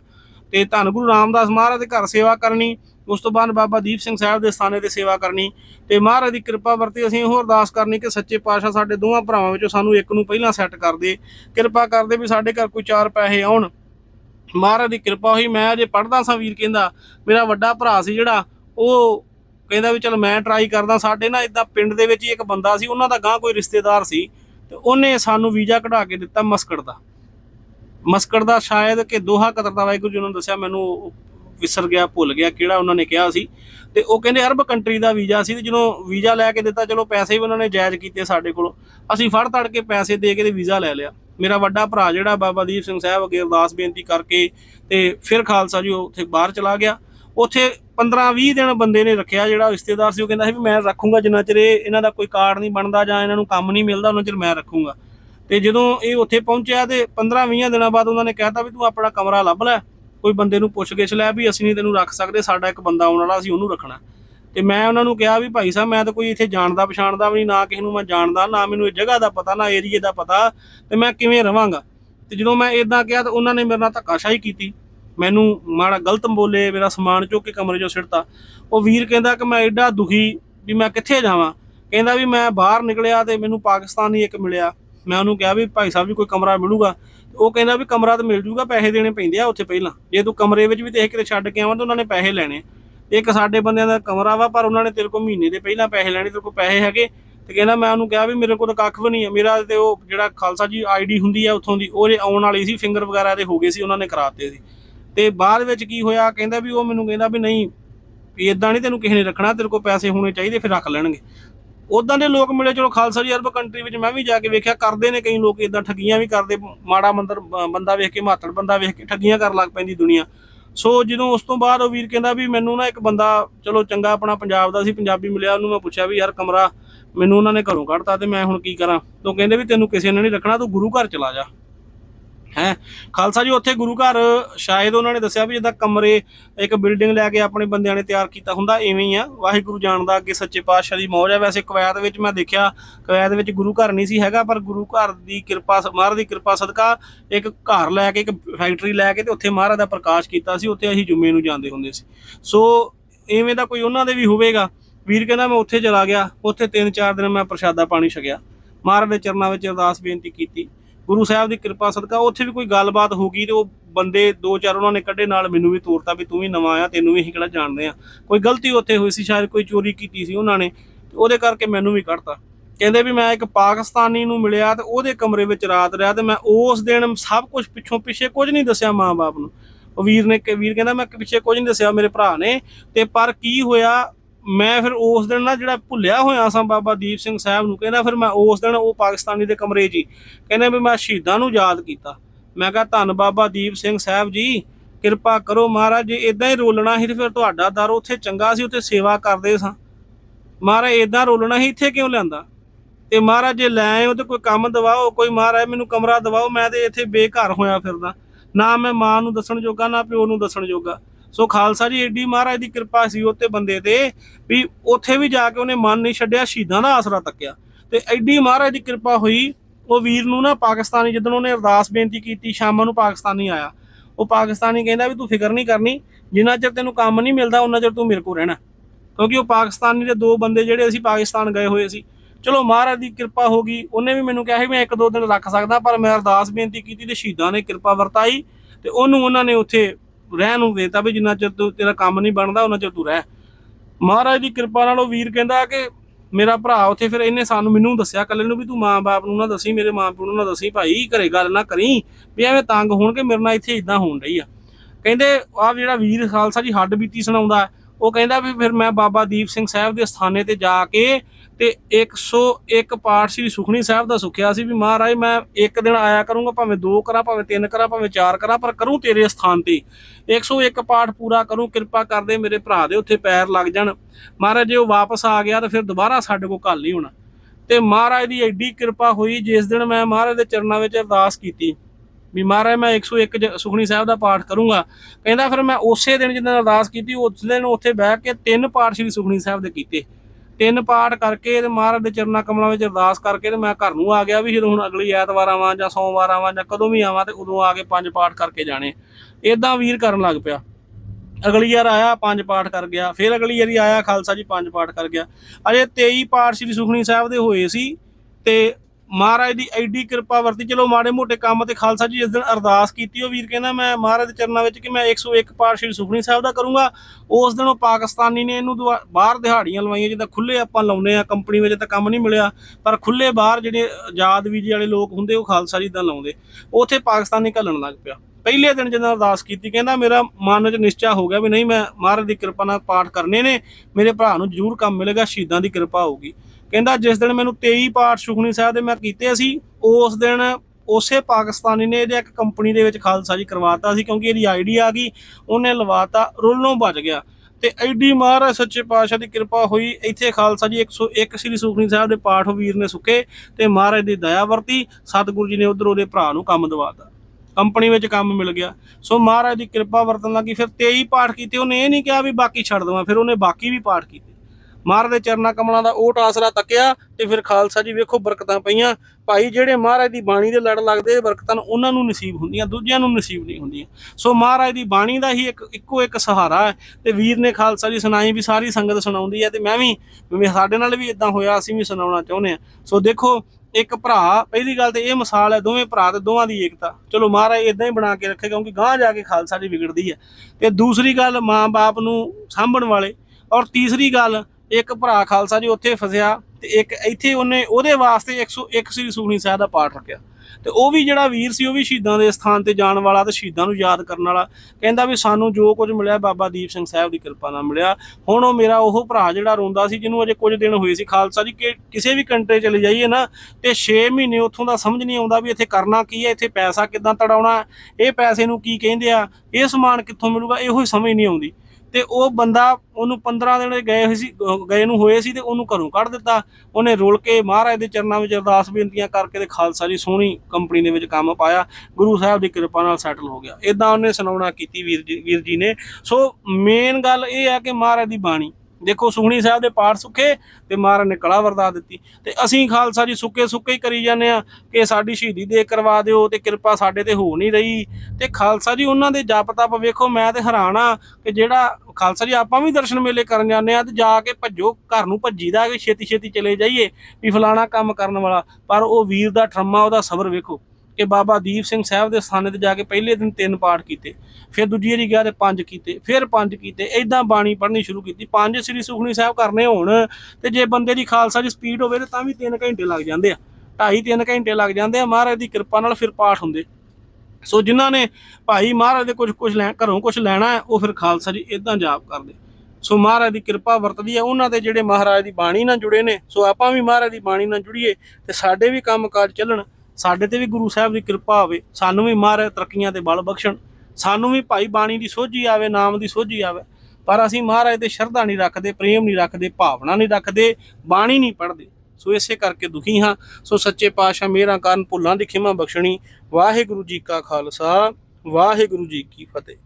ਤੇ ਧੰਨ ਗੁਰੂ ਰਾਮਦਾਸ ਮਹਾਰਾਜ ਦੇ ਘਰ ਸੇਵਾ ਕਰਨੀ, ਉਸ ਤੋਂ ਬਾਅਦ ਬਾਬਾ ਦੀਪ ਸਿੰਘ ਸਾਹਿਬ ਦੇ ਸਥਾਨੇ ਤੇ ਸੇਵਾ ਕਰਨੀ। ਤੇ ਮਹਾਰਾਜ ਦੀ ਕਿਰਪਾ ਵਰਤੀ ਅਸੀਂ ਉਹ ਅਰਦਾਸ ਕਰਨੀ ਕਿ ਸੱਚੇ ਪਾਤਸ਼ਾਹ ਸਾਡੇ ਦੋਵਾਂ ਭਰਾਵਾਂ ਵਿੱਚੋਂ ਸਾਨੂੰ ਇੱਕ ਨੂੰ ਪਹਿਲਾਂ ਸੈੱਟ ਕਰ ਦੇ। ਕਿਰਪਾ ਕਰਦੇ ਵੀ ਸਾਡੇ ਘਰ ਕੋਈ ਚਾਰ ਪੈਸੇ ਆਉਣ। ਮਹਾਰਾਜ ਦੀ ਕਿਰਪਾ ਹੋਈ, ਮੈਂ ਅਜੇ ਪੜਦਾ ਸਾਂ ਵੀਰ ਕਹਿੰਦਾ, ਮੇਰਾ ਵੱਡਾ ਭਰਾ ਸੀ ਜਿਹੜਾ, ਉਹ ਕਹਿੰਦਾ ਵੀ ਚਲ ਮੈਂ ਟਰਾਈ ਕਰਦਾ, ਸਾਡੇ ਨਾ ਇਦਾਂ ਪਿੰਡ ਦੇ ਵਿੱਚ ਹੀ ਇੱਕ ਬੰਦਾ ਸੀ, ਉਹਨਾਂ ਦਾ ਗਾਂ ਕੋਈ ਰਿਸ਼ਤੇਦਾਰ ਸੀ ਤੇ ਉਹਨੇ ਸਾਨੂੰ ਵੀਜ਼ਾ ਕਢਾ ਕੇ ਦਿੱਤਾ ਮਸਕਟ ਦਾ। ਮਸਕਟ ਦਾ ਸ਼ਾਇਦ ਕਿ ਦੋਹਾ ਕਤਰ ਦਾ, ਵਾਹਿਗੁਰੂ ਜੀ ਉਹਨਾਂ ਨੇ ਦੱਸਿਆ, ਮੈਨੂੰ ਵਿਸਰ ਗਿਆ, ਭੁੱਲ ਗਿਆ ਕਿਹੜਾ ਉਹਨਾਂ ਨੇ ਕਿਹਾ ਸੀ। ਤੇ ਉਹ ਕਹਿੰਦੇ ਅਰਬ ਕੰਟਰੀ ਦਾ ਵੀਜ਼ਾ ਸੀ ਤੇ ਜਦੋਂ ਵੀਜ਼ਾ ਲੈ ਕੇ ਦਿੱਤਾ, ਚਲੋ ਪੈਸੇ ਵੀ ਉਹਨਾਂ ਨੇ ਜਾਇਜ਼ ਕੀਤੇ ਸਾਡੇ ਕੋਲੋਂ। ਅਸੀਂ ਫੜ ਤੜ ਕੇ ਪੈਸੇ ਦੇ ਕੇ ਤੇ ਵੀਜ਼ਾ ਲੈ ਲਿਆ। ਮੇਰਾ ਵੱਡਾ ਭਰਾ ਜਿਹੜਾ ਬਾਬਾ ਦੀਪ ਸਿੰਘ ਸਾਹਿਬ ਅੱਗੇ ਅਰਦਾਸ ਬੇਨਤੀ ਕਰਕੇ ਤੇ ਫਿਰ ਖਾਲਸਾ ਜੀ ਉਹ ਉੱਥੇ ਬਾਹਰ ਚਲਾ ਗਿਆ। ਉੱਥੇ 15-20 ਦਿਨ ਬੰਦੇ ਨੇ ਰੱਖਿਆ ਜਿਹੜਾ ਰਿਸ਼ਤੇਦਾਰ ਸੀ, ਉਹ ਕਹਿੰਦਾ ਸੀ ਵੀ ਮੈਂ ਰੱਖੂੰਗਾ ਜਿੰਨਾ ਚਿਰ ਇਹਨਾਂ ਦਾ ਕੋਈ ਕਾਰਡ ਨਹੀਂ ਬਣਦਾ ਜਾਂ ਇਹਨਾਂ ਨੂੰ ਕੰਮ ਨਹੀਂ ਮਿਲਦਾ, ਉਹਨਾਂ ਚਿਰ ਮੈਂ ਰੱਖੂੰਗਾ। ਤੇ ਜਦੋਂ ਇਹ ਉੱਥੇ ਪਹੁੰਚਿਆ ਤੇ 15-20 ਦਿਨਾਂ ਬਾਅਦ ਉਹਨਾਂ ਨੇ ਕਹਿਤਾ ਵੀ ਤੂੰ ਆਪਣਾ ਕਮਰਾ ਲੱਭ ਲੈ, ਕੋਈ ਬੰਦੇ ਨੂੰ ਪੁੱਛ ਗਿੱਛ ਲੈ ਵੀ ਅਸੀਂ ਨਹੀਂ ਤੈਨੂੰ ਰੱਖ ਸਕਦੇ, ਸਾਡਾ ਇੱਕ ਬੰਦਾ ਆਉਣ ਵਾਲਾ ਅਸੀਂ ਉਹਨੂੰ ਰੱਖਣਾ। ਤੇ ਮੈਂ ਉਹਨਾਂ ਨੂੰ ਕਿਹਾ ਵੀ ਭਾਈ ਸਾਹਿਬ, ਮੈਂ ਤਾਂ ਕੋਈ ਇੱਥੇ ਜਾਣਦਾ ਪਛਾਣਦਾ ਵੀ ਨਹੀਂ, ਨਾ ਕਿਸੇ ਨੂੰ ਮੈਂ ਜਾਣਦਾ, ਨਾ ਮੈਨੂੰ ਇਹ ਜਗ੍ਹਾ ਦਾ ਪਤਾ, ਨਾ ਏਰੀਏ ਦਾ ਪਤਾ, ਤੇ ਮੈਂ ਕਿਵੇਂ ਰਵਾਂਗਾ? ਤੇ ਜਦੋਂ ਮੈਂ ਇਦਾਂ ਕਿਹਾ ਤਾਂ ਉਹਨਾਂ ਨੇ ਮੇਰੇ ਨਾਲ ਧੱਕਾਸ਼ਾਹੀ ਕੀਤੀ। ਮੈਨੂੰ ਮਾੜਾ ਗਲਤ ਬੋਲੇ, ਮੇਰਾ ਸਮਾਨ ਚੁੱਕ ਕੇ ਕਮਰੇ 'ਚੋਂ ਸਿੱਟਤਾ। ਉਹ ਵੀਰ ਕਹਿੰਦਾ ਕਿ ਮੈਂ ਐਡਾ ਦੁਖੀ ਵੀ ਮੈਂ ਕਿੱਥੇ ਜਾਵਾਂ? ਕਹਿੰਦਾ ਵੀ ਮੈਂ ਬਾਹਰ ਨਿਕਲਿਆ ਤੇ ਮੈਨੂੰ ਪਾਕਿਸਤਾਨੀ ਇੱਕ ਮਿਲਿਆ। ਮੈਂ ਉਹਨੂੰ ਕਿਹਾ ਵੀ ਭਾਈ ਸਾਹਿਬ ਜੀ ਕੋਈ ਕਮਰਾ ਮਿਲੂਗਾ? ਉਹ ਕਹਿੰਦਾ ਵੀ ਕਮਰਾ ਤਾਂ ਮਿਲ ਜੂਗਾ, ਪੈਸੇ ਦੇਣੇ ਪੈਂਦੇ ਆ ਉੱਥੇ ਪਹਿਲਾਂ। ਜੇ ਤੂੰ ਕਮਰੇ ਵਿੱਚ ਵੀ ਤੇ ਕਿਤੇ ਛੱਡ ਕੇ ਆਵਾਂ ਤਾਂ ਉਹਨਾਂ ਨੇ ਪੈਸੇ ਲੈਣੇ। ਇੱਕ ਸਾਡੇ ਬੰਦਿਆਂ ਦਾ ਕਮਰਾ ਵਾ, ਪਰ ਉਹਨਾਂ ਨੇ ਤੇਰੇ ਕੋਲ ਮਹੀਨੇ ਦੇ ਪਹਿਲਾਂ ਪੈਸੇ ਲੈਣੇ, ਤੇਰੇ ਕੋਲ ਪੈਸੇ ਹੈਗੇ। ਤੇ ਕਹਿੰਦਾ ਮੈਂ ਉਹਨੂੰ ਕਿਹਾ ਵੀ ਮੇਰੇ ਕੋਲ ਤਾਂ ਕੱਖ ਵੀ ਨਹੀਂ ਹੈ ਮੇਰਾ ਤੇ ਉਹ ਜਿਹੜਾ ਖਾਲਸਾ ਜੀ ਆਈਡੀ ਹੁੰਦੀ ਆ ਉੱਥੋਂ ਦੀ ਉਹਦੇ ਆਉਣ ਵਾਲੀ ਸੀ, ਫਿੰਗਰ ਵਗੈਰਾ ਦੇ ਹੋ ਗਏ ਸੀ, ਉਹਨਾਂ ਨੇ ਕਰਾਤੇ ਸੀ। ਤੇ ਬਾਅਦ ਵਿੱਚ ਕੀ ਹੋਇਆ, ਕਹਿੰਦਾ ਵੀ ਉਹ ਮੈਨੂੰ ਕਹਿੰਦਾ ਵੀ ਨਹੀਂ, ਵੀ ਇਦਾਂ ਨਹੀਂ ਤੈਨੂੰ ਕਿਸੇ ਨੇ ਰੱਖਣਾ, ਤੇਰੇ ਕੋਲ ਪੈਸੇ ਹੋਣੇ ਚਾਹੀਦੇ, ਫਿਰ ਰੱਖ ਲੈਣਗੇ। ਉਦਾਂ ਦੇ ਲੋਕ ਮਿਲੇ, ਚਲੋ ਖਾਲਸਾ ਜੀ ਅਰਬ ਕੰਟਰੀ ਵਿੱਚ ਮੈਂ ਵੀ ਜਾ ਕੇ ਵੇਖਿਆ, ਕਰਦੇ ਨੇ ਕਈ ਲੋਕ ਇਦਾਂ ਠੱਗੀਆਂ ਵੀ ਕਰਦੇ, ਮਾੜਾ ਮੰਦਰ ਬੰਦਾ ਵੇਖ ਕੇ, ਮਾਤੜ ਬੰਦਾ ਵੇਖ ਕੇ ਠੱਗੀਆਂ ਕਰਨ ਲੱਗ ਪੈਂਦੀ ਦੁਨੀਆ। ਸੋ ਜਦੋਂ ਉਸ ਤੋਂ ਬਾਅਦ ਉਹ ਵੀਰ ਕਹਿੰਦਾ ਵੀ ਮੈਨੂੰ ਨਾ ਇੱਕ ਬੰਦਾ, ਚਲੋ ਚੰਗਾ ਆਪਣਾ ਪੰਜਾਬ ਦਾ ਸੀ, ਪੰਜਾਬੀ ਮਿਲਿਆ, ਉਹਨੂੰ ਮੈਂ ਪੁੱਛਿਆ ਵੀ ਯਾਰ ਕਮਰਾ ਮੈਨੂੰ ਉਹਨਾਂ ਨੇ ਘਰੋਂ ਕੱਢਤਾ ਤੇ ਮੈਂ ਹੁਣ ਕੀ ਕਰਾਂ? ਤੋਂ ਕਹਿੰਦੇ ਵੀ ਤੈਨੂੰ ਕਿਸੇ ਨੇ ਨਹੀਂ ਰੱਖਣਾ, ਤੂੰ ਗੁਰੂ ਘਰ ਚਲਾ ਜਾ। ਹੈ। ਖਾਲਸਾ ਜੀ, ਉੱਥੇ ਗੁਰੂ ਘਰ ਸ਼ਾਇਦ ਉਹਨਾਂ ਨੇ ਦੱਸਿਆ ਵੀ ਜਿੱਦਾਂ ਕਮਰੇ, ਇੱਕ ਬਿਲਡਿੰਗ ਲੈ ਕੇ ਆਪਣੇ ਬੰਦਿਆਂ ਨੇ ਤਿਆਰ ਕੀਤਾ ਹੁੰਦਾ, ਐਵੇਂ ਹੀ ਆ। ਵਾਹਿਗੁਰੂ ਜਾਣਦਾ ਅੱਗੇ ਸੱਚੇ ਪਾਤਸ਼ਾਹ ਦੀ ਮੌਜ ਹੈ ਵੈਸੇ ਕਵੈਤ ਵਿੱਚ ਮੈਂ ਦੇਖਿਆ, ਕਵੈਤ ਵਿੱਚ ਗੁਰੂ ਘਰ ਨਹੀਂ ਸੀ ਹੈਗਾ, ਪਰ ਗੁਰੂ ਘਰ ਦੀ ਕਿਰਪਾ, ਮਹਾਰਾਜ ਦੀ ਕਿਰਪਾ ਸਦਕਾ ਇੱਕ ਘਰ ਲੈ ਕੇ, ਇੱਕ ਫੈਕਟਰੀ ਲੈ ਕੇ ਤੇ ਉੱਥੇ ਮਹਾਰਾਜ ਦਾ ਪ੍ਰਕਾਸ਼ ਕੀਤਾ ਸੀ। ਉੱਥੇ ਅਸੀਂ ਜੁਮੇ ਨੂੰ ਜਾਂਦੇ ਹੁੰਦੇ ਸੀ। ਸੋ ਐਵੇਂ ਦਾ ਕੋਈ ਉਹਨਾਂ ਦੇ ਵੀ ਹੋਵੇਗਾ। ਵੀਰ ਕਹਿੰਦਾ, ਮੈਂ ਉੱਥੇ ਚਲਾ ਗਿਆ। ਉੱਥੇ 3-4 ਦਿਨ ਮੈਂ ਪ੍ਰਸ਼ਾਦਾ ਪਾਣੀ ਛਕਿਆ। ਮਹਾਰਾਜ ਦੇ ਚਰਨਾਂ ਵਿੱਚ ਅਰਦਾਸ ਬੇਨਤੀ ਕੀਤੀ। ਗੁਰੂ ਸਾਹਿਬ ਦੀ ਕਿਰਪਾ ਸਦਕਾ ਉੱਥੇ ਵੀ ਕੋਈ ਗੱਲਬਾਤ ਹੋ ਗਈ ਤੇ ਉਹ ਬੰਦੇ ਦੋ ਚਾਰ ਉਹਨਾਂ ਨੇ ਕੱਢੇ ਨਾਲ ਮੈਨੂੰ ਵੀ ਤੋਰਤਾ ਵੀ ਤੂੰ ਵੀ ਨਵਾਂ ਆਇਆ, ਤੈਨੂੰ ਵੀ ਅਸੀਂ ਕਿਹੜਾ ਜਾਣਦੇ ਆ ਕੋਈ ਗਲਤੀ ਉੱਥੇ ਹੋਈ ਸੀ, ਸ਼ਾਇਦ ਕੋਈ ਚੋਰੀ ਕੀਤੀ ਸੀ ਉਹਨਾਂ ਨੇ, ਤੇ ਉਹਦੇ ਕਰਕੇ ਮੈਨੂੰ ਵੀ ਕੱਢਤਾ। ਕਹਿੰਦੇ ਵੀ ਮੈਂ ਇੱਕ ਪਾਕਿਸਤਾਨੀ ਨੂੰ ਮਿਲਿਆ ਤੇ ਉਹਦੇ ਕਮਰੇ ਵਿੱਚ ਰਾਤ ਰਿਹਾ ਤੇ ਮੈਂ ਉਸ ਦਿਨ ਸਭ ਕੁਝ ਪਿੱਛੋਂ ਪਿੱਛੇ ਕੁਝ ਨਹੀਂ ਦੱਸਿਆ ਮਾਂ-ਬਾਪ ਨੂੰ। ਵੀਰ ਨੇ ਵੀਰ ਕਹਿੰਦਾ, ਮੈਂ ਪਿੱਛੇ ਕੁਝ ਨਹੀਂ ਦੱਸਿਆ, ਮੇਰੇ ਭਰਾ ਨੇ, ਤੇ ਪਰ ਕੀ ਹੋਇਆ ਮੈਂ ਫਿਰ ਉਸ ਦਿਨ ਨਾ ਜਿਹੜਾ ਭੁੱਲਿਆ ਹੋਇਆ ਸਾਂ ਬਾਬਾ ਦੀਪ ਸਿੰਘ ਸਾਹਿਬ ਨੂੰ, ਕਹਿੰਦਾ ਫਿਰ ਮੈਂ ਉਸ ਦਿਨ ਉਹ ਪਾਕਿਸਤਾਨੀ ਦੇ ਕਮਰੇ 'ਚ ਕਹਿੰਦੇ ਵੀ ਮੈਂ ਸ਼ਹੀਦਾਂ ਨੂੰ ਯਾਦ ਕੀਤਾ। ਮੈਂ ਕਿਹਾ, ਧੰਨ ਬਾਬਾ ਦੀਪ ਸਿੰਘ ਸਾਹਿਬ ਜੀ, ਕਿਰਪਾ ਕਰੋ ਮਹਾਰਾਜ, ਜੇ ਇਦਾਂ ਹੀ ਰੋਲਣਾ ਸੀ ਤੇ ਫਿਰ ਤੁਹਾਡਾ ਦਰ ਉੱਥੇ ਚੰਗਾ ਸੀ, ਉੱਥੇ ਸੇਵਾ ਕਰਦੇ ਸਾਂ। ਮਹਾਰਾਜ ਇਦਾਂ ਰੋਲਣਾ ਸੀ, ਇੱਥੇ ਕਿਉਂ ਲਿਆਂਦਾ? ਤੇ ਮਹਾਰਾਜ, ਜੇ ਲੈ ਆਏ ਤੇ ਕੋਈ ਕੰਮ ਦਵਾਓ, ਕੋਈ ਮਹਾਰਾਜ ਮੈਨੂੰ ਕਮਰਾ ਦਵਾਓ, ਮੈਂ ਤੇ ਇੱਥੇ ਬੇਘਰ ਹੋਇਆ ਫਿਰਦਾ। ਨਾ ਮੈਂ ਮਾਂ ਨੂੰ ਦੱਸਣ ਜੋਗਾ, ਨਾ ਪਿਓ ਨੂੰ ਦੱਸਣ ਜੋਗਾ। ਸੋ ਖਾਲਸਾ ਜੀ, ਏਡੀ ਮਹਾਰਾਜ ਦੀ ਕਿਰਪਾ ਸੀ ਉੱਤੇ ਬੰਦੇ ਤੇ ਵੀ ਉੱਥੇ ਵੀ ਜਾ ਕੇ ਉਹਨੇ ਮਨ ਨਹੀਂ ਛੱਡਿਆ, ਸ਼ਹੀਦਾਂ ਦਾ ਆਸਰਾ ਤੱਕਿਆ। ਤੇ ਐਡੀ ਮਹਾਰਾਜ ਦੀ ਕਿਰਪਾ ਹੋਈ, ਉਹ ਵੀਰ ਨੂੰ ਨਾ ਪਾਕਿਸਤਾਨੀ, ਜਦੋਂ ਉਹਨੇ ਅਰਦਾਸ ਬੇਨਤੀ ਕੀਤੀ, ਸ਼ਾਮਾਂ ਨੂੰ ਪਾਕਿਸਤਾਨੀ ਆਇਆ। ਉਹ ਪਾਕਿਸਤਾਨੀ ਕਹਿੰਦਾ ਵੀ ਤੂੰ ਫਿਕਰ ਨਹੀਂ ਕਰਨੀ, ਜਿੰਨਾ ਚਿਰ ਤੈਨੂੰ ਕੰਮ ਨਹੀਂ ਮਿਲਦਾ ਉਹਨਾਂ ਚਿਰ ਤੂੰ ਮੇਰੇ ਕੋਲ ਰਹਿਣਾ। ਕਿਉਂਕਿ ਉਹ ਪਾਕਿਸਤਾਨੀ ਦੇ ਦੋ ਬੰਦੇ ਜਿਹੜੇ ਅਸੀਂ ਪਾਕਿਸਤਾਨ ਗਏ ਹੋਏ ਸੀ। ਚਲੋ ਮਹਾਰਾਜ ਦੀ ਕਿਰਪਾ ਹੋ ਗਈ, ਉਹਨੇ ਵੀ ਮੈਨੂੰ ਕਿਹਾ ਸੀ, ਮੈਂ ਇੱਕ ਦੋ ਦਿਨ ਰੱਖ ਸਕਦਾ, ਪਰ ਮੈਂ ਅਰਦਾਸ ਬੇਨਤੀ ਕੀਤੀ ਤੇ ਸ਼ਹੀਦਾਂ ਨੇ ਕਿਰਪਾ ਵਰਤਾਈ ਤੇ ਉਹਨੂੰ ਉਹਨਾਂ ਨੇ ਉੱਥੇ ਰਹਿਣ ਨੂੰ ਦੇਤਾ ਵੀ ਜਿੰਨਾ ਚਿਰ ਤੂੰ ਤੇਰਾ ਕੰਮ ਨਹੀਂ ਬਣਦਾ, ਉਹਨਾਂ ਚਿਰ ਤੂੰ ਰਹਿ। ਮਹਾਰਾਜ ਦੀ ਕਿਰਪਾ ਨਾਲ ਉਹ ਵੀਰ ਕਹਿੰਦਾ ਕਿ ਮੇਰਾ ਭਰਾ ਉੱਥੇ ਫਿਰ ਇਹਨੇ ਸਾਨੂੰ ਮੈਨੂੰ ਦੱਸਿਆ ਕੱਲੇ ਨੂੰ ਵੀ ਤੂੰ ਮਾਂ-ਬਾਪ ਨੂੰ ਨਾ ਦੱਸੀ, ਮੇਰੇ ਮਾਂ-ਪਿਓ ਨੂੰ ਨਾ ਦੱਸੀ, ਭਾਈ ਘਰੇ ਗੱਲ ਨਾ ਕਰੀ, ਵੀ ਐਵੇਂ ਤੰਗ ਹੋਣ ਹੋਣਗੇ, ਮੇਰੇ ਨਾਲ ਇੱਥੇ ਇਦਾਂ ਹੋਣ ਰਹੀ ਆ। ਕਹਿੰਦੇ ਆਹ ਜਿਹੜਾ ਵੀਰ ਖਾਲਸਾ ਜੀ ਹੱਡ ਬੀਤੀ ਸੁਣਾਉਂਦਾ ਉਹ ਕਹਿੰਦਾ ਵੀ ਫਿਰ ਮੈਂ ਬਾਬਾ ਦੀਪ ਸਿੰਘ ਸਾਹਿਬ ਦੇ ਸਥਾਨੇ ਤੇ ਜਾ ਕੇ ਤੇ 101 ਪਾਠ ਸ੍ਰੀ ਸੁਖਣੀ ਸਾਹਿਬ ਦਾ ਸੁਖਿਆ ਸੀ ਵੀ ਮਹਾਰਾਜ ਮੈਂ ਇੱਕ ਦਿਨ ਆਇਆ ਕਰੂੰਗਾ, ਭਾਵੇਂ ਦੋ ਕਰਾਂ, ਭਾਵੇਂ ਤਿੰਨ ਕਰਾਂ, ਭਾਵੇਂ ਚਾਰ ਕਰਾਂ, ਪਰ ਕਰੂੰ ਤੇਰੇ ਸਥਾਨ ਤੇ। 101 ਪਾਠ ਪੂਰਾ ਕਰੂੰ, ਕਿਰਪਾ ਕਰਦੇ ਮੇਰੇ ਭਰਾ ਦੇ, ਉੱਥੇ ਪੈਰ ਲੱਗ ਜਾਣ। ਮਹਾਰਾਜ, ਜੇ ਉਹ ਵਾਪਸ ਆ ਗਿਆ ਤਾਂ ਫਿਰ ਦੁਬਾਰਾ ਸਾਡੇ ਕੋਲ ਘੱਲ ਨਹੀਂ ਹੋਣਾ। ਤੇ ਮਹਾਰਾਜ ਦੀ ਐਡੀ ਕਿਰਪਾ ਹੋਈ, ਜਿਸ ਦਿਨ ਮੈਂ ਮਹਾਰਾਜ ਦੇ ਚਰਨਾਂ ਵਿੱਚ ਅਰਦਾਸ ਕੀਤੀ। ਵੀ ਮਹਾਰਾਜ ਮੈਂ 101 ਜ- ਸੁਖਣੀ ਸਾਹਿਬ ਦਾ ਪਾਠ ਕਰੂੰਗਾ। ਕਹਿੰਦਾ ਫਿਰ ਮੈਂ ਉਸੇ ਦਿਨ ਜਦੋਂ ਅਰਦਾਸ ਕੀਤੀ, ਉਸ ਦਿਨ ਉੱਥੇ ਬਹਿ ਕੇ ਤਿੰਨ ਪਾਠ ਸ੍ਰੀ ਸੁਖਣੀ ਸਾਹਿਬ ਦੇ ਕੀਤੇ। ਤਿੰਨ ਪਾਠ ਕਰਕੇ ਤੇ ਮਹਾਰਾਜ ਦੇ ਚਰਨਾਂ ਕਮਲਾਂ ਵਿੱਚ ਅਰਦਾਸ ਕਰਕੇ ਤੇ ਮੈਂ ਘਰ ਨੂੰ ਆ ਗਿਆ ਵੀ ਜਦੋਂ ਹੁਣ ਅਗਲੀ ਐਤਵਾਰ ਆਵਾਂ ਜਾਂ ਸੋਮਵਾਰ ਆਵਾਂ ਜਾਂ ਕਦੋਂ ਵੀ ਆਵਾਂ ਤੇ ਉਦੋਂ ਆ ਕੇ ਪੰਜ ਪਾਠ ਕਰਕੇ ਜਾਣੇ। ਇਦਾਂ ਵੀਰ ਕਰਨ ਲੱਗ ਪਿਆ। ਅਗਲੀ ਵਾਰ ਆਇਆ, ਪੰਜ ਪਾਠ ਕਰ ਗਿਆ। ਫਿਰ ਅਗਲੀ ਵਾਰੀ ਆਇਆ, ਖਾਲਸਾ ਜੀ ਪੰਜ ਪਾਠ ਕਰ ਗਿਆ। ਅਜੇ 23 ਪਾਠ ਸ੍ਰੀ ਸੁਖਣੀ ਸਾਹਿਬ ਦੇ ਹੋਏ ਸੀ ਤੇ ਮਹਾਰਾਜ ਦੀ ਐਡੀ ਕਿਰਪਾ ਵਰਤੀ। ਚਲੋ ਮਾੜੇ ਮੋਟੇ ਕੰਮ ਤੇ ਖਾਲਸਾ ਜੀ ਇਸ ਦਿਨ ਅਰਦਾਸ ਕੀਤੀ। ਉਹ ਵੀਰ ਕਹਿੰਦਾ, ਮੈਂ ਮਹਾਰਾਜ ਦੇ ਚਰਨਾਂ ਵਿੱਚ ਕਿ ਮੈਂ 101 ਪਾਠ ਸ੍ਰੀ ਸੁਖਣੀ ਸਾਹਿਬ ਦਾ ਕਰੂੰਗਾ। ਉਸ ਦਿਨ ਉਹ ਪਾਕਿਸਤਾਨੀ ਨੇ ਇਹਨੂੰ ਬਾਹਰ ਦਿਹਾੜੀਆਂ ਲਵਾਈਆਂ, ਜਿੱਦਾਂ ਖੁੱਲੇ ਆਪਾਂ ਲਾਉਨੇ ਆ ਕੰਪਨੀ ਵਿੱਚ ਤਾਂ ਕੰਮ ਨਹੀਂ ਮਿਲਿਆ। ਪਰ ਖੁੱਲੇ ਬਾਹਰ ਜਿਹੜੇ ਆਜ਼ਾਦ ਵੀਜ਼ੇ ਵਾਲੇ ਲੋਕ ਹੁੰਦੇ, ਉਹ ਖਾਲਸਾ ਜੀ ਦਾ ਲਾਉਂਦੇ। ਉੱਥੇ ਪਾਕਿਸਤਾਨੀ ਘੱਲਣ ਲੱਗ ਪਿਆ। ਪਹਿਲੇ ਦਿਨ ਜਦੋਂ ਅਰਦਾਸ ਕੀਤੀ, ਕਹਿੰਦਾ, ਮੇਰਾ ਮਨ 'ਚ ਨਿਸ਼ਚਾ ਹੋ ਗਿਆ ਵੀ ਨਹੀਂ, ਮੈਂ ਮਹਾਰਾਜ ਦੀ ਕਿਰਪਾ ਨਾਲ ਪਾਠ ਕਰਨੇ ਨੇ। ਮੇਰੇ ਭਰਾ ਨੂੰ ਜ਼ਰੂਰ ਕੰਮ ਮਿਲੇਗਾ, ਸ਼ਹੀਦਾਂ ਦੀ ਕਿਰਪਾ ਹੋਊਗੀ। ਕਹਿੰਦਾ ਜਿਸ ਦਿਨ ਮੈਨੂੰ 23 ਪਾਠ ਸੁਖਣੀ ਸਾਹਿਬ ਦੇ ਮੈਂ ਕੀਤੇ ਸੀ ਉਸ ਦਿਨ ਉਸੇ ਪਾਕਿਸਤਾਨੀ ਨੇ ਇਹਦੇ ਇੱਕ ਕੰਪਨੀ ਦੇ ਵਿੱਚ ਖਾਲਸਾ ਜੀ ਕਰਵਾਤਾ ਸੀ, ਕਿਉਂਕਿ ਇਹਦੀ ਆਈਡੀ ਆ ਗਈ, ਉਹਨੇ ਲਵਾਤਾ ਰੁੱਲੋਂ ਬਚ ਗਿਆ। ਤੇ ਐਡੀ ਮਹਾਰਾਜ ਸੱਚੇ ਪਾਤਸ਼ਾਹ ਦੀ ਕਿਰਪਾ ਹੋਈ, ਇੱਥੇ ਖਾਲਸਾ ਜੀ 101 ਸ੍ਰੀ ਸੁਖਨੀ ਸਾਹਿਬ ਦੇ ਪਾਠ ਵੀਰ ਨੇ ਸੁੱਕੇ ਤੇ ਮਹਾਰਾਜ ਦੀ ਦਇਆ ਵਰਤੀ, ਸਤਿਗੁਰੂ ਜੀ ਨੇ ਉਧਰ ਉਹਦੇ ਭਰਾ ਨੂੰ ਕੰਮ ਦਵਾਤਾ। ਕੰਪਨੀ ਵਿੱਚ ਕੰਮ ਮਿਲ ਗਿਆ। ਸੋ ਮਹਾਰਾਜ ਦੀ ਕਿਰਪਾ ਵਰਤਣ ਲੱਗੀ, ਫਿਰ 23 ਪਾਠ ਕੀਤੇ, ਉਹਨੇ ਇਹ ਨਹੀਂ ਕਿਹਾ ਵੀ ਬਾਕੀ ਛੱਡ ਦਵਾਂ, ਫਿਰ ਉਹਨੇ ਬਾਕੀ ਵੀ ਪਾਠ ਕੀਤੇ। ਮਹਾਰਾਜ ਦੇ ਚਰਨਾ ਕਮਲਾਂ ਦਾ ਓਟ ਆਸਰਾ ਤੱਕਿਆ ਤੇ ਫਿਰ ਖਾਲਸਾ ਜੀ ਵੇਖੋ ਬਰਕਤਾਂ ਪਈਆਂ। ਭਾਈ ਜਿਹੜੇ ਮਹਾਰਾਜ ਦੀ ਬਾਣੀ ਦੇ ਲੜ ਲੱਗਦੇ, ਇਹ ਬਰਕਤਾਂ ਉਹਨਾਂ ਨੂੰ ਨਸੀਬ ਹੁੰਦੀਆਂ, ਦੂਜਿਆਂ ਨੂੰ ਨਸੀਬ ਨਹੀਂ ਹੁੰਦੀਆਂ। ਸੋ ਮਹਾਰਾਜ ਦੀ ਬਾਣੀ ਦਾ ਹੀ ਇੱਕ, ਇੱਕੋ ਇੱਕ ਸਹਾਰਾ ਹੈ ਤੇ ਵੀਰ ਨੇ ਖਾਲਸਾ ਜੀ ਸੁਣਾਈ ਵੀ ਸਾਰੀ ਸੰਗਤ ਸੁਣਾਉਂਦੀ ਹੈ ਤੇ ਮੈਂ ਵੀ ਸਾਡੇ ਨਾਲ ਵੀ ਇਦਾਂ ਹੋਇਆ, ਅਸੀਂ ਵੀ ਸੁਣਾਉਣਾ ਚਾਹੁੰਦੇ ਆ ਸੋ ਦੇਖੋ, ਇੱਕ ਭਰਾ, ਪਹਿਲੀ ਗੱਲ ਤੇ ਇਹ ਮਿਸਾਲ ਹੈ ਦੋਵੇਂ ਭਰਾ ਤੇ ਦੋਵਾਂ ਦੀ ਏਕਤਾ। ਚਲੋ ਮਹਾਰਾਜ ਇਦਾਂ ਹੀ ਬਣਾ ਕੇ ਰੱਖੇ ਕਿਉਂਕਿ ਗਾਂਹ ਜਾ ਕੇ ਖਾਲਸਾ ਜੀ ਵਿਗੜਦੀ ਹੈ। ਤੇ ਦੂਸਰੀ ਗੱਲ ਮਾਂ-ਬਾਪ ਨੂੰ ਸਾਂਭਣ ਵਾਲੇ ਔਰ ਤੀਸਰੀ ਗੱਲ ਇੱਕ ਭਰਾ ਖਾਲਸਾ ਜੀ ਉੱਥੇ ਫਸਿਆ ਤੇ ਇੱਕ ਇੱਥੇ ਉਹਨੇ ਉਹਦੇ ਵਾਸਤੇ 101 ਸ੍ਰੀ ਸੁਖਨੀ ਸਾਹਿਬ ਦਾ ਪਾਠ ਰੱਖਿਆ। ਤੇ ਉਹ ਵੀ ਜਿਹੜਾ ਵੀਰ ਸੀ, ਉਹ ਵੀ ਸ਼ਹੀਦਾਂ ਦੇ ਸਥਾਨ ਤੇ ਜਾਣ ਵਾਲਾ ਤੇ ਸ਼ਹੀਦਾਂ ਨੂੰ ਯਾਦ ਕਰਨ ਵਾਲਾ। ਕਹਿੰਦਾ ਵੀ ਸਾਨੂੰ ਜੋ ਕੁਝ ਮਿਲਿਆ ਬਾਬਾ ਦੀਪ ਸਿੰਘ ਸਾਹਿਬ ਦੀ ਕਿਰਪਾ ਨਾਲ ਮਿਲਿਆ। ਹੁਣ ਉਹ ਮੇਰਾ ਉਹ ਭਰਾ ਜਿਹੜਾ ਰੋਂਦਾ ਸੀ, ਜਿਹਨੂੰ ਅਜੇ ਕੁਝ ਦਿਨ ਹੋਏ ਸੀ, ਖਾਲਸਾ ਜੀ ਕਿ ਕਿਸੇ ਵੀ ਕੰਟਰੀ ਚਲੇ ਜਾਈਏ ਨਾ, ਤੇ 6 ਮਹੀਨੇ ਉੱਥੋਂ ਦਾ ਸਮਝ ਨਹੀਂ ਆਉਂਦਾ ਵੀ ਇੱਥੇ ਕਰਨਾ ਕੀ ਹੈ, ਇੱਥੇ ਪੈਸਾ ਕਿੱਦਾਂ ਤੜਾਉਣਾ ਇਹ ਪੈਸੇ ਨੂੰ ਕੀ ਕਹਿੰਦੇ ਆ, ਇਹ ਸਮਾਨ ਕਿੱਥੋਂ ਮਿਲੂਗਾ, ਇਹੋ ਹੀ ਸਮਝ ਨਹੀਂ ਆਉਂਦੀ। ਤੇ ਉਹ ਬੰਦਾ ਉਹਨੂੰ 15 ਦਿਨ ਗਏ ਹੋਏ ਸੀ ਗਏ ਨੂੰ ਹੋਏ ਸੀ ਤੇ ਉਹਨੂੰ ਘਰੋਂ ਕੱਢ ਦਿੱਤਾ। ਉਹਨੇ ਰੁਲ ਕੇ ਮਹਾਰਾਜ ਦੇ ਚਰਨਾਂ ਵਿੱਚ ਅਰਦਾਸ ਬੇਨਤੀਆਂ ਕਰਕੇ ਤੇ ਖਾਲਸਾ ਜੀ ਸੋਹਣੀ ਕੰਪਨੀ ਦੇ ਵਿੱਚ ਕੰਮ ਪਾਇਆ। ਗੁਰੂ ਸਾਹਿਬ ਦੀ ਕਿਰਪਾ ਨਾਲ ਸੈਟਲ ਹੋ ਗਿਆ। ਇਦਾਂ ਉਹਨੇ ਸੁਣਾਉਣਾ ਕੀਤੀ ਵੀਰ ਜੀ ਵੀਰ ਜੀ ਨੇ। ਸੋ ਮੇਨ ਗੱਲ ਇਹ ਹੈ ਕਿ ਮਹਾਰਾਜ ਦੀ ਬਾਣੀ ਦੇਖੋ ਸੁਖਣੀ ਸਾਹਿਬ ਦੇ ਪਾਠ ਸੁੱਕੇ ਤੇ ਮਹਾਰਾਜ ਨੇ ਕਲਾ ਵਰਦਾ ਦਿੱਤੀ ਤੇ ਅਸੀਂ ਖਾਲਸਾ ਜੀ ਸੁੱਕੇ ਸੁੱਕੇ ਹੀ ਕਰੀ ਜਾਂਦੇ ਆ ਕਿ ਸਾਡੀ ਸ਼ਹੀਦੀ ਦੇ ਕਰਵਾ ਦਿਓ ਤੇ ਕਿਰਪਾ ਸਾਡੇ ਤੇ ਹੋ ਨਹੀਂ ਰਹੀ ਤੇ ਖਾਲਸਾ ਜੀ ਉਹਨਾਂ ਦੇ ਜਪ ਤਪ ਵੇਖੋ ਮੈਂ ਤੇ ਹੈਰਾਨ ਆ ਕਿ ਜਿਹੜਾ ਖਾਲਸਾ ਜੀ ਆਪਾਂ ਵੀ ਦਰਸ਼ਨ ਮੇਲੇ ਕਰਨ ਜਾਂਦੇ ਆ ਤੇ ਜਾ ਕੇ ਭੱਜੋ ਘਰ ਨੂੰ ਭੱਜੀਦਾ ਕਿ ਛੇਤੀ ਛੇਤੀ ਚਲੇ ਜਾਈਏ ਵੀ ਫਲਾਣਾ ਕੰਮ ਕਰਨ ਵਾਲਾ ਪਰ ਉਹ ਵੀਰ ਦਾ ਠਰਮਾ ਉਹਦਾ ਸਬਰ ਵੇਖੋ ਕਿ ਬਾਬਾ ਦੀਪ ਸਿੰਘ ਸਾਹਿਬ ਦੇ ਸਥਾਨੇ ਤੇ ਜਾ ਕੇ ਪਹਿਲੇ ਦਿਨ ਤਿੰਨ ਪਾਠ ਕੀਤੇ, ਫਿਰ ਦੂਜੀ ਵਾਰੀ ਗਿਆ ਤੇ ਪੰਜ ਕੀਤੇ, ਫਿਰ ਪੰਜ ਕੀਤੇ ਐਦਾਂ ਬਾਣੀ ਪੜ੍ਹਨੀ ਸ਼ੁਰੂ ਕੀਤੀ। ਪੰਜ ਸ੍ਰੀ ਸੁਖਣੀ ਸਾਹਿਬ ਕਰਨੇ ਹੋਣ ਤੇ ਜੇ ਬੰਦੇ ਦੀ ਖਾਲਸਾ ਦੀ ਸਪੀਡ ਹੋਵੇ ਤਾਂ ਵੀ 3 ਘੰਟੇ ਲੱਗ ਜਾਂਦੇ ਆ, ਢਾਈ 3 ਘੰਟੇ ਲੱਗ ਜਾਂਦੇ ਆ, ਮਹਾਰਾਜ ਦੀ ਕਿਰਪਾ ਨਾਲ ਫਿਰ ਪਾਠ ਹੁੰਦੇ। ਸੋ ਜਿਨ੍ਹਾਂ ਨੇ ਭਾਈ ਮਹਾਰਾਜ ਦੇ ਕੁਝ ਕੁਝ ਲੈ ਘਰੋਂ ਕੁਝ ਲੈਣਾ ਹੈ, ਉਹ ਫਿਰ ਖਾਲਸਾ ਜੀ ਇਦਾਂ ਜਾਪ ਕਰਦੇ। ਸੋ ਮਹਾਰਾਜ ਦੀ ਕਿਰਪਾ ਵਰਤਦੀ ਹੈ, ਉਹਨਾਂ ਦੇ ਜਿਹੜੇ ਮਹਾਰਾਜ ਦੀ ਬਾਣੀ ਨਾਲ ਜੁੜੇ ਨੇ, ਸੋ ਆਪਾਂ ਵੀ ਮਹਾਰਾਜ ਦੀ ਬਾਣੀ ਨਾਲ ਜੁੜੀਏ ਤੇ ਸਾਡੇ ਵੀ ਕੰਮਕਾਜ ਚੱਲਣ। ਸਾਡੇ ਤੇ ਵੀ ਗੁਰੂ ਸਾਹਿਬ ਦੀ ਕਿਰਪਾ ਹੋਵੇ, ਸਾਨੂੰ ਵੀ ਮਹਾਰਾਜ ਤਰੱਕੀਆਂ ਤੇ ਬਲ ਬਖਸ਼ਣ, ਸਾਨੂੰ ਵੀ ਭਾਈ ਬਾਣੀ ਦੀ ਸੋਝੀ ਆਵੇ, ਨਾਮ ਦੀ ਸੋਝੀ ਆਵੇ। ਪਰ ਅਸੀਂ ਮਹਾਰਾਜ ਤੇ ਸ਼ਰਧਾ ਨਹੀਂ ਰੱਖਦੇ, ਪ੍ਰੇਮ ਨਹੀਂ ਰੱਖਦੇ, ਭਾਵਨਾ ਨਹੀਂ ਰੱਖਦੇ, ਬਾਣੀ ਨਹੀਂ ਪੜ੍ਹਦੇ। ਸੋ ਇਸੇ ਕਰਕੇ ਦੁਖੀ ਹਾਂ। ਸੋ ਸੱਚੇ ਪਾਤਸ਼ਾਹ ਮੇਰਾ ਕਾਰਨ ਭੁੱਲਾਂ ਦੀ ਖਿਮਾ ਬਖਸ਼ਣੀ। ਵਾਹਿਗੁਰੂ ਜੀ ਕਾ ਖਾਲਸਾ, ਵਾਹਿਗੁਰੂ ਜੀ ਕੀ ਫਤਿਹ।